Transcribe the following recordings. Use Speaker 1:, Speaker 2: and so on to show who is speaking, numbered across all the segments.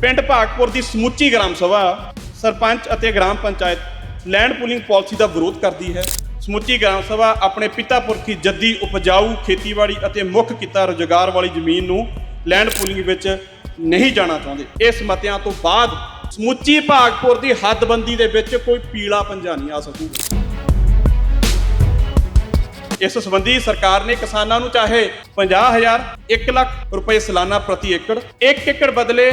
Speaker 1: ਪਿੰਡ ਭਾਗਪੁਰ ਦੀ ਸਮੁੱਚੀ ਗ੍ਰਾਮ ਸਭਾ ਸਰਪੰਚ ਅਤੇ gram panchayat land pooling policy ਦਾ ਵਿਰੋਧ ਕਰਦੀ ਹੈ। ਸਮੁੱਚੀ ਗ੍ਰਾਮ ਸਭਾ ਆਪਣੇ ਪਿਤਾ ਪੁਰਖੀ ਜੱਦੀ, ਉਪਜਾਊ, ਖੇਤੀਬਾੜੀ ਅਤੇ ਮੁੱਖ ਕਿੱਤਾ ਰੁਜ਼ਗਾਰ ਵਾਲੀ ਜ਼ਮੀਨ ਨੂੰ ਲੈਂਡ ਪੂਲਿੰਗ ਵਿੱਚ ਨਹੀਂ ਜਾਣਾ ਚਾਹੁੰਦੇ। ਇਸ ਮਤਿਆਂ ਤੋਂ ਬਾਅਦ ਸਮੁੱਚੀ ਭਾਗਪੁਰ ਦੀ ਹੱਦਬੰਦੀ ਦੇ ਵਿੱਚ ਕੋਈ ਪੀਲਾ ਪੰਜਾ ਨਹੀਂ ਆ ਸਕੂਗਾ। ਇਸ ਸੰਬੰਧੀ ਸਰਕਾਰ ਨੇ ਕਿਸਾਨਾਂ ਨੂੰ ਚਾਹੇ 50000 1 ਲੱਖ ਰੁਪਏ ਸਾਲਾਨਾ ਪ੍ਰਤੀ ਏਕੜ 1 ਏਕੜ ਬਦਲੇ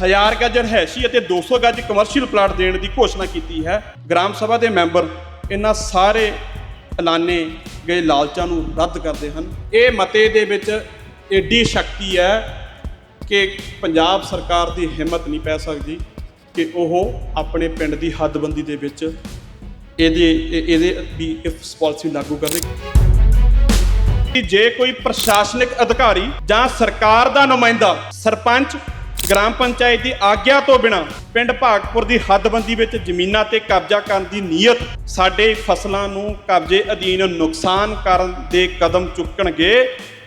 Speaker 1: 1000 ਗਜ ਰਹਿਸ਼ੀ ਅਤੇ 200 ਗਜ ਕਮਰਸ਼ੀਅਲ ਪਲਾਟ ਦੇਣ ਦੀ ਘੋਸ਼ਣਾ ਕੀਤੀ ਹੈ। ਗ੍ਰਾਮ ਸਭਾ ਦੇ ਮੈਂਬਰ ਇਹਨਾਂ ਸਾਰੇ ਐਲਾਨੇ ਗਏ ਲਾਲਚਾਂ ਨੂੰ ਰੱਦ ਕਰਦੇ ਹਨ। ਇਹ ਮਤੇ ਦੇ ਵਿੱਚ ਏਡੀ ਸ਼ਕਤੀ ਹੈ ਕਿ ਪੰਜਾਬ ਸਰਕਾਰ ਦੀ ਹਿੰਮਤ ਨਹੀਂ ਪੈ ਸਕਦੀ ਕਿ ਉਹ ਆਪਣੇ ਪਿੰਡ ਦੀ ਹੱਦਬੰਦੀ ਦੇ ਵਿੱਚ ਇਹਦੇ ਇਹ- ਇਹਦੇ ਵੀ ਇਸ ਪਾਲਿਸੀ ਲਾਗੂ ਕਰੇ। ਜੇ ਕੋਈ ਪ੍ਰਸ਼ਾਸਨਿਕ ਅਧਿਕਾਰੀ ਜਾਂ ਸਰਕਾਰ ਦਾ ਨੁਮਾਇੰਦਾ ਸਰਪੰਚ ਗ੍ਰਾਮ ਪੰਚਾਇਤ ਦੀ ਆਗਿਆ ਤੋਂ ਬਿਨਾ ਪਿੰਡ ਭਾਗਪੁਰ ਦੀ ਹੱਦਬੰਦੀ ਵਿੱਚ ਜ਼ਮੀਨਾਂ ਤੇ ਕਬਜ਼ਾ ਕਰਨ ਦੀ ਨੀਅਤ ਸਾਡੇ ਫਸਲਾਂ ਨੂੰ ਕਬਜ਼ੇ ਅਧੀਨ ਨੁਕਸਾਨ ਕਰਨ ਦੇ ਕਦਮ ਚੁੱਕਣਗੇ,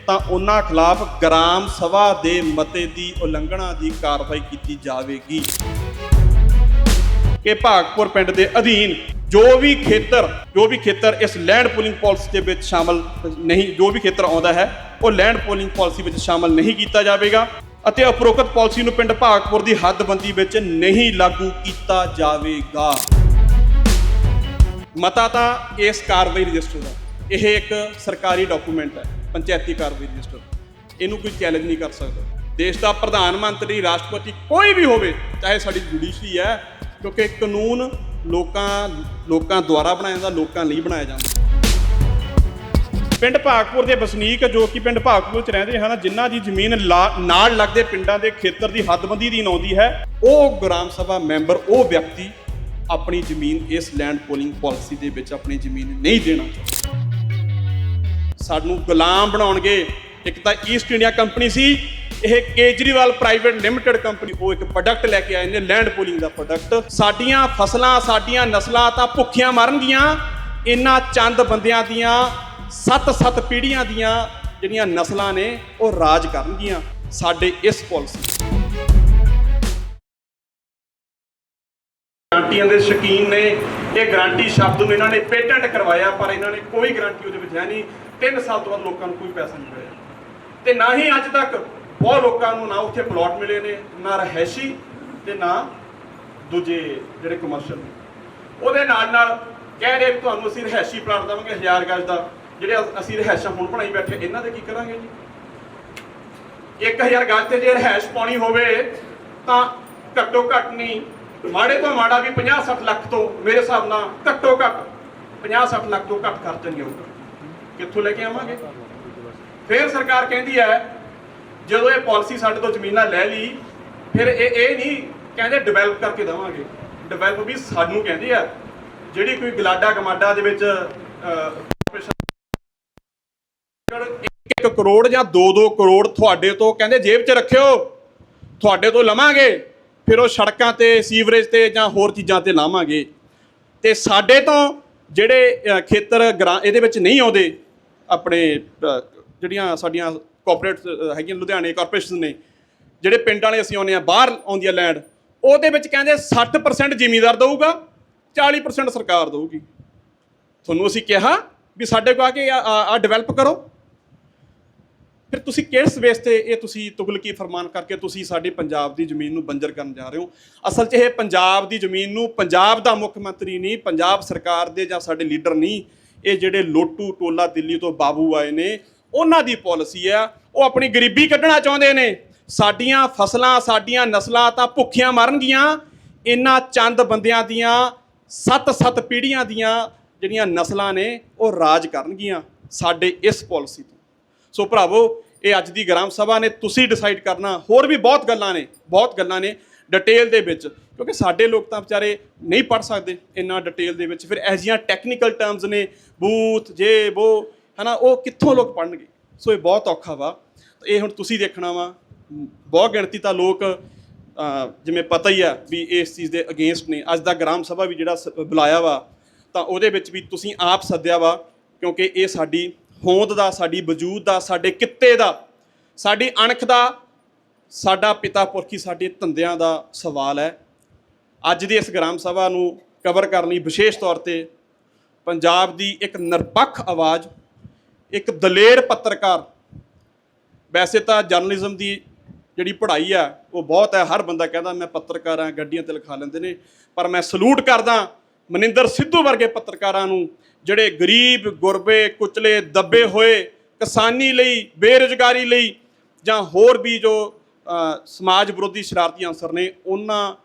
Speaker 1: ਤਾਂ ਉਹਨਾਂ ਖਿਲਾਫ ਗ੍ਰਾਮ ਸਭਾ ਦੇ ਮਤੇ ਦੀ ਉਲੰਘਣਾ ਦੀ ਕਾਰਵਾਈ ਕੀਤੀ ਜਾਵੇਗੀ। ਕਿ ਭਾਗਪੁਰ ਪਿੰਡ ਦੇ ਅਧੀਨ ਜੋ ਵੀ ਖੇਤਰ, ਜੋ ਵੀ ਖੇਤਰ ਇਸ ਲੈਂਡ ਪੂਲਿੰਗ ਪਾਲਿਸੀ ਦੇ ਵਿੱਚ ਸ਼ਾਮਲ ਨਹੀਂ, ਜੋ ਵੀ ਖੇਤਰ ਆਉਂਦਾ ਹੈ, ਉਹ ਲੈਂਡ ਪੂਲਿੰਗ ਪਾਲਿਸੀ ਵਿੱਚ ਸ਼ਾਮਲ ਨਹੀਂ ਕੀਤਾ ਜਾਵੇਗਾ ਅਤੇ ਉਪਰੋਕਤ ਪਾਲਿਸੀ ਨੂੰ ਪਿੰਡ ਭਾਗਪੁਰ ਦੀ ਹੱਦਬੰਦੀ ਵਿੱਚ ਨਹੀਂ ਲਾਗੂ ਕੀਤਾ ਜਾਵੇਗਾ। ਮਤਾ ਤਾਂ ਇਸ ਕਾਰਵਾਈ ਰਜਿਸਟਰ ਦਾ। ਇਹ ਇੱਕ ਸਰਕਾਰੀ ਡਾਕੂਮੈਂਟ ਹੈ, ਪੰਚਾਇਤੀ ਕਾਰਵਾਈ ਰਜਿਸਟਰ। ਇਹਨੂੰ ਕੋਈ ਚੈਲੰਜ ਨਹੀਂ ਕਰ ਸਕਦਾ। ਦੇਸ਼ ਦਾ ਪ੍ਰਧਾਨ ਮੰਤਰੀ, ਰਾਸ਼ਟਰਪਤੀ ਕੋਈ ਵੀ ਹੋਵੇ, ਚਾਹੇ ਸਾਡੀ ਜੁਡੀਸ਼ਰੀ ਹੈ ਕਿਉਂਕਿ ਕਾਨੂੰਨ ਲੋਕਾਂ ਲੋਕਾਂ ਦੁਆਰਾ ਬਣਾਇਆ ਜਾਂਦਾ, ਲੋਕਾਂ ਲਈ ਬਣਾਇਆ ਜਾਂਦਾ। ਪਿੰਡ ਭਾਗਪੁਰ ਦੇ ਵਸਨੀਕ ਜੋ ਕਿ ਪਿੰਡ ਭਾਗਪੁਰ ਚ ਰਹਿੰਦੇ ਹਨ, ਜਿਨ੍ਹਾਂ ਦੀ ਜ਼ਮੀਨ ਲਾ- ਨਾਲ ਲੱਗਦੇ ਪਿੰਡਾਂ ਦੇ ਖੇਤਰ ਦੀ ਹੱਦਬੰਦੀ ਦੀ ਆਉਂਦੀ ਹੈ, ਉਹ ਗ੍ਰਾਮ ਸਭਾ ਮੈਂਬਰ, ਉਹ ਵਿਅਕਤੀ ਆਪਣੀ ਜ਼ਮੀਨ ਇਸ ਲੈਂਡ ਪੋਲਿੰਗ ਪਾਲਿਸੀ ਦੇ ਵਿੱਚ ਆਪਣੀ ਜ਼ਮੀਨ ਨਹੀਂ ਦੇਣਾ ਸਾਨੂੰ ਗੁਲਾਮ ਬਣਾਉਣਗੇ। ਇੱਕ ਤਾਂ ਈਸਟ ਇੰਡੀਆ ਕੰਪਨੀ ਸੀ ਇਹ ਕੇਜਰੀਵਾਲ ਪ੍ਰਾਈਵੇਟ ਲਿਮਟਿਡ ਕੰਪਨੀ, ਉਹ ਇੱਕ ਪ੍ਰੋਡਕਟ ਲੈ ਕੇ ਆਏ ਨੇ ਲੈਂਡ ਪੂਲਿੰਗ ਦਾ ਪ੍ਰੋਡਕਟ ਸਾਡੀਆਂ ਫਸਲਾਂ, ਸਾਡੀਆਂ ਨਸਲਾਂ ਤਾਂ ਭੁੱਖੀਆਂ ਮਰਨਗੀਆਂ। ਇਹਨਾਂ ਚੰਦ ਬੰਦਿਆਂ ਦੀਆਂ ਸੱਤ-ਸੱਤ ਪੀੜ੍ਹੀਆਂ ਦੀਆਂ ਜਿਹੜੀਆਂ ਨਸਲਾਂ ਨੇ, ਉਹ ਰਾਜ ਕਰਨਗੀਆਂ। ਸਾਡੇ ਇਸ ਪਾਲਿਸੀ ਗਰੰਟੀਆਂ ਦੇ ਸ਼ਕੀਨ ਨੇ। ਇਹ ਗਰੰਟੀ ਸ਼ਬਦ ਨੂੰ ਇਹਨਾਂ ਨੇ ਪੇਟੈਂਟ ਕਰਵਾਇਆ, ਪਰ ਇਹਨਾਂ ਨੇ ਕੋਈ ਗਰੰਟੀ ਉਹਦੇ ਵਿੱਚ ਹੈ ਨਹੀਂ। 3 ਸਾਲ ਤੋਂ ਬਾਅਦ ਲੋਕਾਂ ਨੂੰ ਕੋਈ ਪੈਸਾ ਨਹੀਂ ਮਿਲਿਆ। ਤੇ ਨਾ ਹੀ ਅੱਜ ਤੱਕ ਬਹੁਤ ਲੋਕਾਂ ਨੂੰ ਨਾ ਉੱਥੇ ਪਲਾਟ ਮਿਲੇ ਨੇ, ਨਾ ਰਹਿਸ਼ੀ ਤੇ ਨਾ ਦੂਜੇ ਜਿਹੜੇ ਕਮਰਸ਼ੀਅਲ ਨੇ। ਉਹਦੇ ਨਾਲ ਨਾਲ ਕਹਿ ਰਹੇ ਵੀ ਤੁਹਾਨੂੰ ਅਸੀਂ ਰਹਿਸ਼ੀ ਪਲਾਟ ਦੇਵਾਂਗੇ ਹਜ਼ਾਰ ਗਜ ਦਾ। ਜਿਹੜੇ ਅਸੀਂ ਰਹਿਸ਼ਾਂ ਹੁਣ ਬਣਾਈ ਬੈਠੇ, ਇਹਨਾਂ ਦੇ ਕੀ ਕਰਾਂਗੇ ਜੀ? 1000 ਗਜ ਤੇ ਜੇ ਰਹਿਸ਼ ਪਾਉਣੀ ਹੋਵੇ, ਤਾਂ ਘੱਟੋ ਘੱਟ ਨਹੀਂ, ਮਾੜੇ ਤੋਂ ਮਾੜਾ ਵੀ 50 60 ਲੱਖ ਤੋਂ ਮੇਰੇ ਹਿਸਾਬ ਨਾਲ ਘੱਟੋ ਘੱਟ 50 60 ਲੱਖ ਤੋਂ ਘੱਟ ਖਰਚਣਗੇ ਨਹੀਂ ਕਿੱਥੋਂ ਲੈ ਕੇ ਆਵਾਂਗੇ? ਫਿਰ ਸਰਕਾਰ ਕਹਿੰਦੀ ਹੈ ਜਦੋਂ ਇਹ ਪਾਲਿਸੀ ਸਾਡੇ ਤੋਂ ਜ਼ਮੀਨਾਂ ਲੈ ਲਈ, ਫਿਰ ਇਹ ਇਹ ਨਹੀਂ ਕਹਿੰਦੇ ਡਿਵੈਲਪ ਕਰਕੇ ਦੇਵਾਂਗੇ। ਡਿਵੈਲਪ ਵੀ ਸਾਨੂੰ ਕਹਿੰਦੇ ਆ, ਜਿਹੜੀ ਕੋਈ ਗਲਾਡਾ ਗਮਾਡਾ ਦੇ ਵਿੱਚ ਇੱਕ ਕਰੋੜ ਜਾਂ 2-2 ਕਰੋੜ ਤੁਹਾਡੇ ਤੋਂ ਕਹਿੰਦੇ ਜੇਬ 'ਚ ਰੱਖਿਓ, ਤੁਹਾਡੇ ਤੋਂ ਲਵਾਂਗੇ, ਫਿਰ ਉਹ ਸੜਕਾਂ ਤੇ, ਸੀਵਰੇਜ ਤੇ ਜਾਂ ਹੋਰ ਚੀਜ਼ਾਂ ਤੇ ਲਾਵਾਂਗੇ। ਤੇ ਸਾਡੇ ਤੋਂ ਜਿਹੜੇ ਖੇਤਰ ਗ੍ਰਾਂ, ਇਹਦੇ ਵਿੱਚ ਨਹੀਂ ਆਉਂਦੇ, ਆਪਣੇ ਜਿਹੜੀਆਂ ਸਾਡੀਆਂ ਕਾਰਪੋਰੇਟ ਹੈਗੀਆਂ ਲੁਧਿਆਣੇ ਕਾਰਪੋਰੇਸ਼ਨ ਨੇ, ਜਿਹੜੇ ਪਿੰਡ ਵਾਲੇ ਅਸੀਂ ਆਉਂਦੇ ਆ ਬਾਹਰ ਆਉਂਦੀ ਆ ਲੈਂਡ ਉਹਦੇ ਵਿੱਚ ਕਹਿੰਦੇ 60% ਜ਼ਿਮੀਦਾਰ ਦਊਗਾ 40% ਸਰਕਾਰ ਦਊਗੀ। ਤੁਹਾਨੂੰ ਅਸੀਂ ਕਿਹਾ ਵੀ ਸਾਡੇ ਕੋਲ ਆ ਕੇ ਆ ਡਿਵੈਲਪ ਕਰੋ। ਫਿਰ ਤੁਸੀਂ ਕਿਸ ਬੇਸ ਤੇ ਇਹ ਤੁਸੀਂ ਤੁਗਲਕੀ ਫਰਮਾਨ ਕਰਕੇ ਤੁਸੀਂ ਸਾਡੇ ਪੰਜਾਬ ਦੀ ਜ਼ਮੀਨ ਨੂੰ ਬੰਜਰ ਕਰਨ ਜਾ ਰਹੇ ਹੋ? ਅਸਲ 'ਚ ਇਹ ਪੰਜਾਬ ਦੀ ਜ਼ਮੀਨ ਨੂੰ ਪੰਜਾਬ ਦਾ ਮੁੱਖ ਮੰਤਰੀ ਨਹੀਂ, ਪੰਜਾਬ ਸਰਕਾਰ ਦੇ ਜਾਂ ਸਾਡੇ ਲੀਡਰ ਨਹੀਂ, ਇਹ ਜਿਹੜੇ ਲੋਟੂ ਟੋਲਾ ਦਿੱਲੀ ਤੋਂ ਬਾਬੂ ਆਏ ਨੇ ਉਹਨਾਂ ਦੀ ਪਾਲਿਸੀ ਆ, ਉਹ ਆਪਣੀ ਗਰੀਬੀ ਕੱਢਣਾ ਚਾਹੁੰਦੇ ਨੇ। ਸਾਡੀਆਂ ਫਸਲਾਂ, ਸਾਡੀਆਂ ਨਸਲਾਂ ਤਾਂ ਭੁੱਖੀਆਂ ਮਰਨਗੀਆਂ। ਇਹਨਾਂ ਚੰਦ ਬੰਦਿਆਂ ਦੀਆਂ ਸੱਤ-ਸੱਤ ਪੀੜ੍ਹੀਆਂ ਦੀਆਂ ਜਿਹੜੀਆਂ ਨਸਲਾਂ ਨੇ, ਉਹ ਰਾਜ ਕਰਨਗੀਆਂ ਸਾਡੇ ਇਸ ਪਾਲਿਸੀ ਤੋਂ। ਸੋ ਭਰਾਵੋ, ਇਹ ਅੱਜ ਦੀ ਗ੍ਰਾਮ ਸਭਾ ਨੇ ਤੁਸੀਂ ਡਿਸਾਈਡ ਕਰਨਾ। ਹੋਰ ਵੀ ਬਹੁਤ ਗੱਲਾਂ ਨੇ, ਬਹੁਤ ਗੱਲਾਂ ਨੇ ਡਿਟੇਲ ਦੇ ਵਿੱਚ, ਕਿਉਂਕਿ ਸਾਡੇ ਲੋਕ ਤਾਂ ਵਿਚਾਰੇ ਨਹੀਂ ਪੜ ਸਕਦੇ ਇੰਨਾ ਡਿਟੇਲ ਦੇ ਵਿੱਚ। ਫਿਰ ਇਹੋ ਜਿਹੀਆਂ ਟੈਕਨੀਕਲ ਟਰਮਸ ਨੇ, ਬੂਥ, ਜੇ ਉਹ ਹਨਾ, ਉਹ ਕਿੱਥੋਂ ਲੋਕ ਪੜਨਗੇ ਸੋ ਇਹ ਬਹੁਤ ਔਖਾ ਵਾ। ਇਹ ਹੁਣ ਤੁਸੀਂ ਦੇਖਣਾ ਵਾ, ਬਹੁਤ ਗਿਣਤੀ ਤਾਂ ਲੋਕ ਜਿਵੇਂ ਪਤਾ ਹੀ ਆ ਵੀ ਇਸ ਚੀਜ਼ ਦੇ ਅਗੇਂਸਟ ਨੇ। ਅੱਜ ਦਾ ਗ੍ਰਾਮ ਸਭਾ ਵੀ ਜਿਹੜਾ ਸ- ਬੁਲਾਇਆ ਵਾ, ਤਾਂ ਉਹਦੇ ਵਿੱਚ ਵੀ ਤੁਸੀਂ ਆਪ ਸੱਦਿਆ ਵਾ, ਕਿਉਂਕਿ ਇਹ ਸਾਡੀ ਹੋਂਦ ਦਾ, ਸਾਡੀ ਵਜੂਦ ਦਾ, ਸਾਡੇ ਕਿੱਤੇ ਦਾ, ਸਾਡੀ ਅਣਖ ਦਾ, ਸਾਡਾ ਪਿਤਾ ਪੁਰਖੀ ਸਾਡੇ ਧੰਦਿਆਂ ਦਾ ਸਵਾਲ ਹੈ। ਅੱਜ ਦੀ ਇਸ ਗ੍ਰਾਮ ਸਭਾ ਨੂੰ ਕਵਰ ਕਰਨ ਲਈ ਵਿਸ਼ੇਸ਼ ਤੌਰ ਤੇ ਪੰਜਾਬ ਦੀ ਇੱਕ ਨਿਰਪੱਖ ਆਵਾਜ਼ ਇੱਕ ਦਲੇਰ ਪੱਤਰਕਾਰ, ਵੈਸੇ ਤਾਂ ਜਰਨਲਿਜ਼ਮ ਦੀ ਜਿਹੜੀ ਪੜ੍ਹਾਈ ਆ, ਉਹ ਬਹੁਤ ਹੈ, ਹਰ ਬੰਦਾ ਕਹਿੰਦਾ ਮੈਂ ਪੱਤਰਕਾਰ ਆ ਗੱਡੀਆਂ ਤੇ ਲਿਖਾ ਲੈਂਦੇ ਨੇ, ਪਰ ਮੈਂ ਸਲੂਟ ਕਰਦਾ ਮਨਿੰਦਰ ਸਿੱਧੂ ਵਰਗੇ ਪੱਤਰਕਾਰਾਂ ਨੂੰ, ਜਿਹੜੇ ਗਰੀਬ, ਗੁਰਬੇ, ਕੁਚਲੇ, ਦੱਬੇ ਹੋਏ, ਕਿਸਾਨੀ ਲਈ, ਬੇਰੁਜ਼ਗਾਰੀ ਲਈ ਜਾਂ ਹੋਰ ਵੀ ਜੋ ਸਮਾਜ ਵਿਰੋਧੀ ਸ਼ਰਾਰਤੀ ਅਨਸਰ ਨੇ, ਉਹਨਾਂ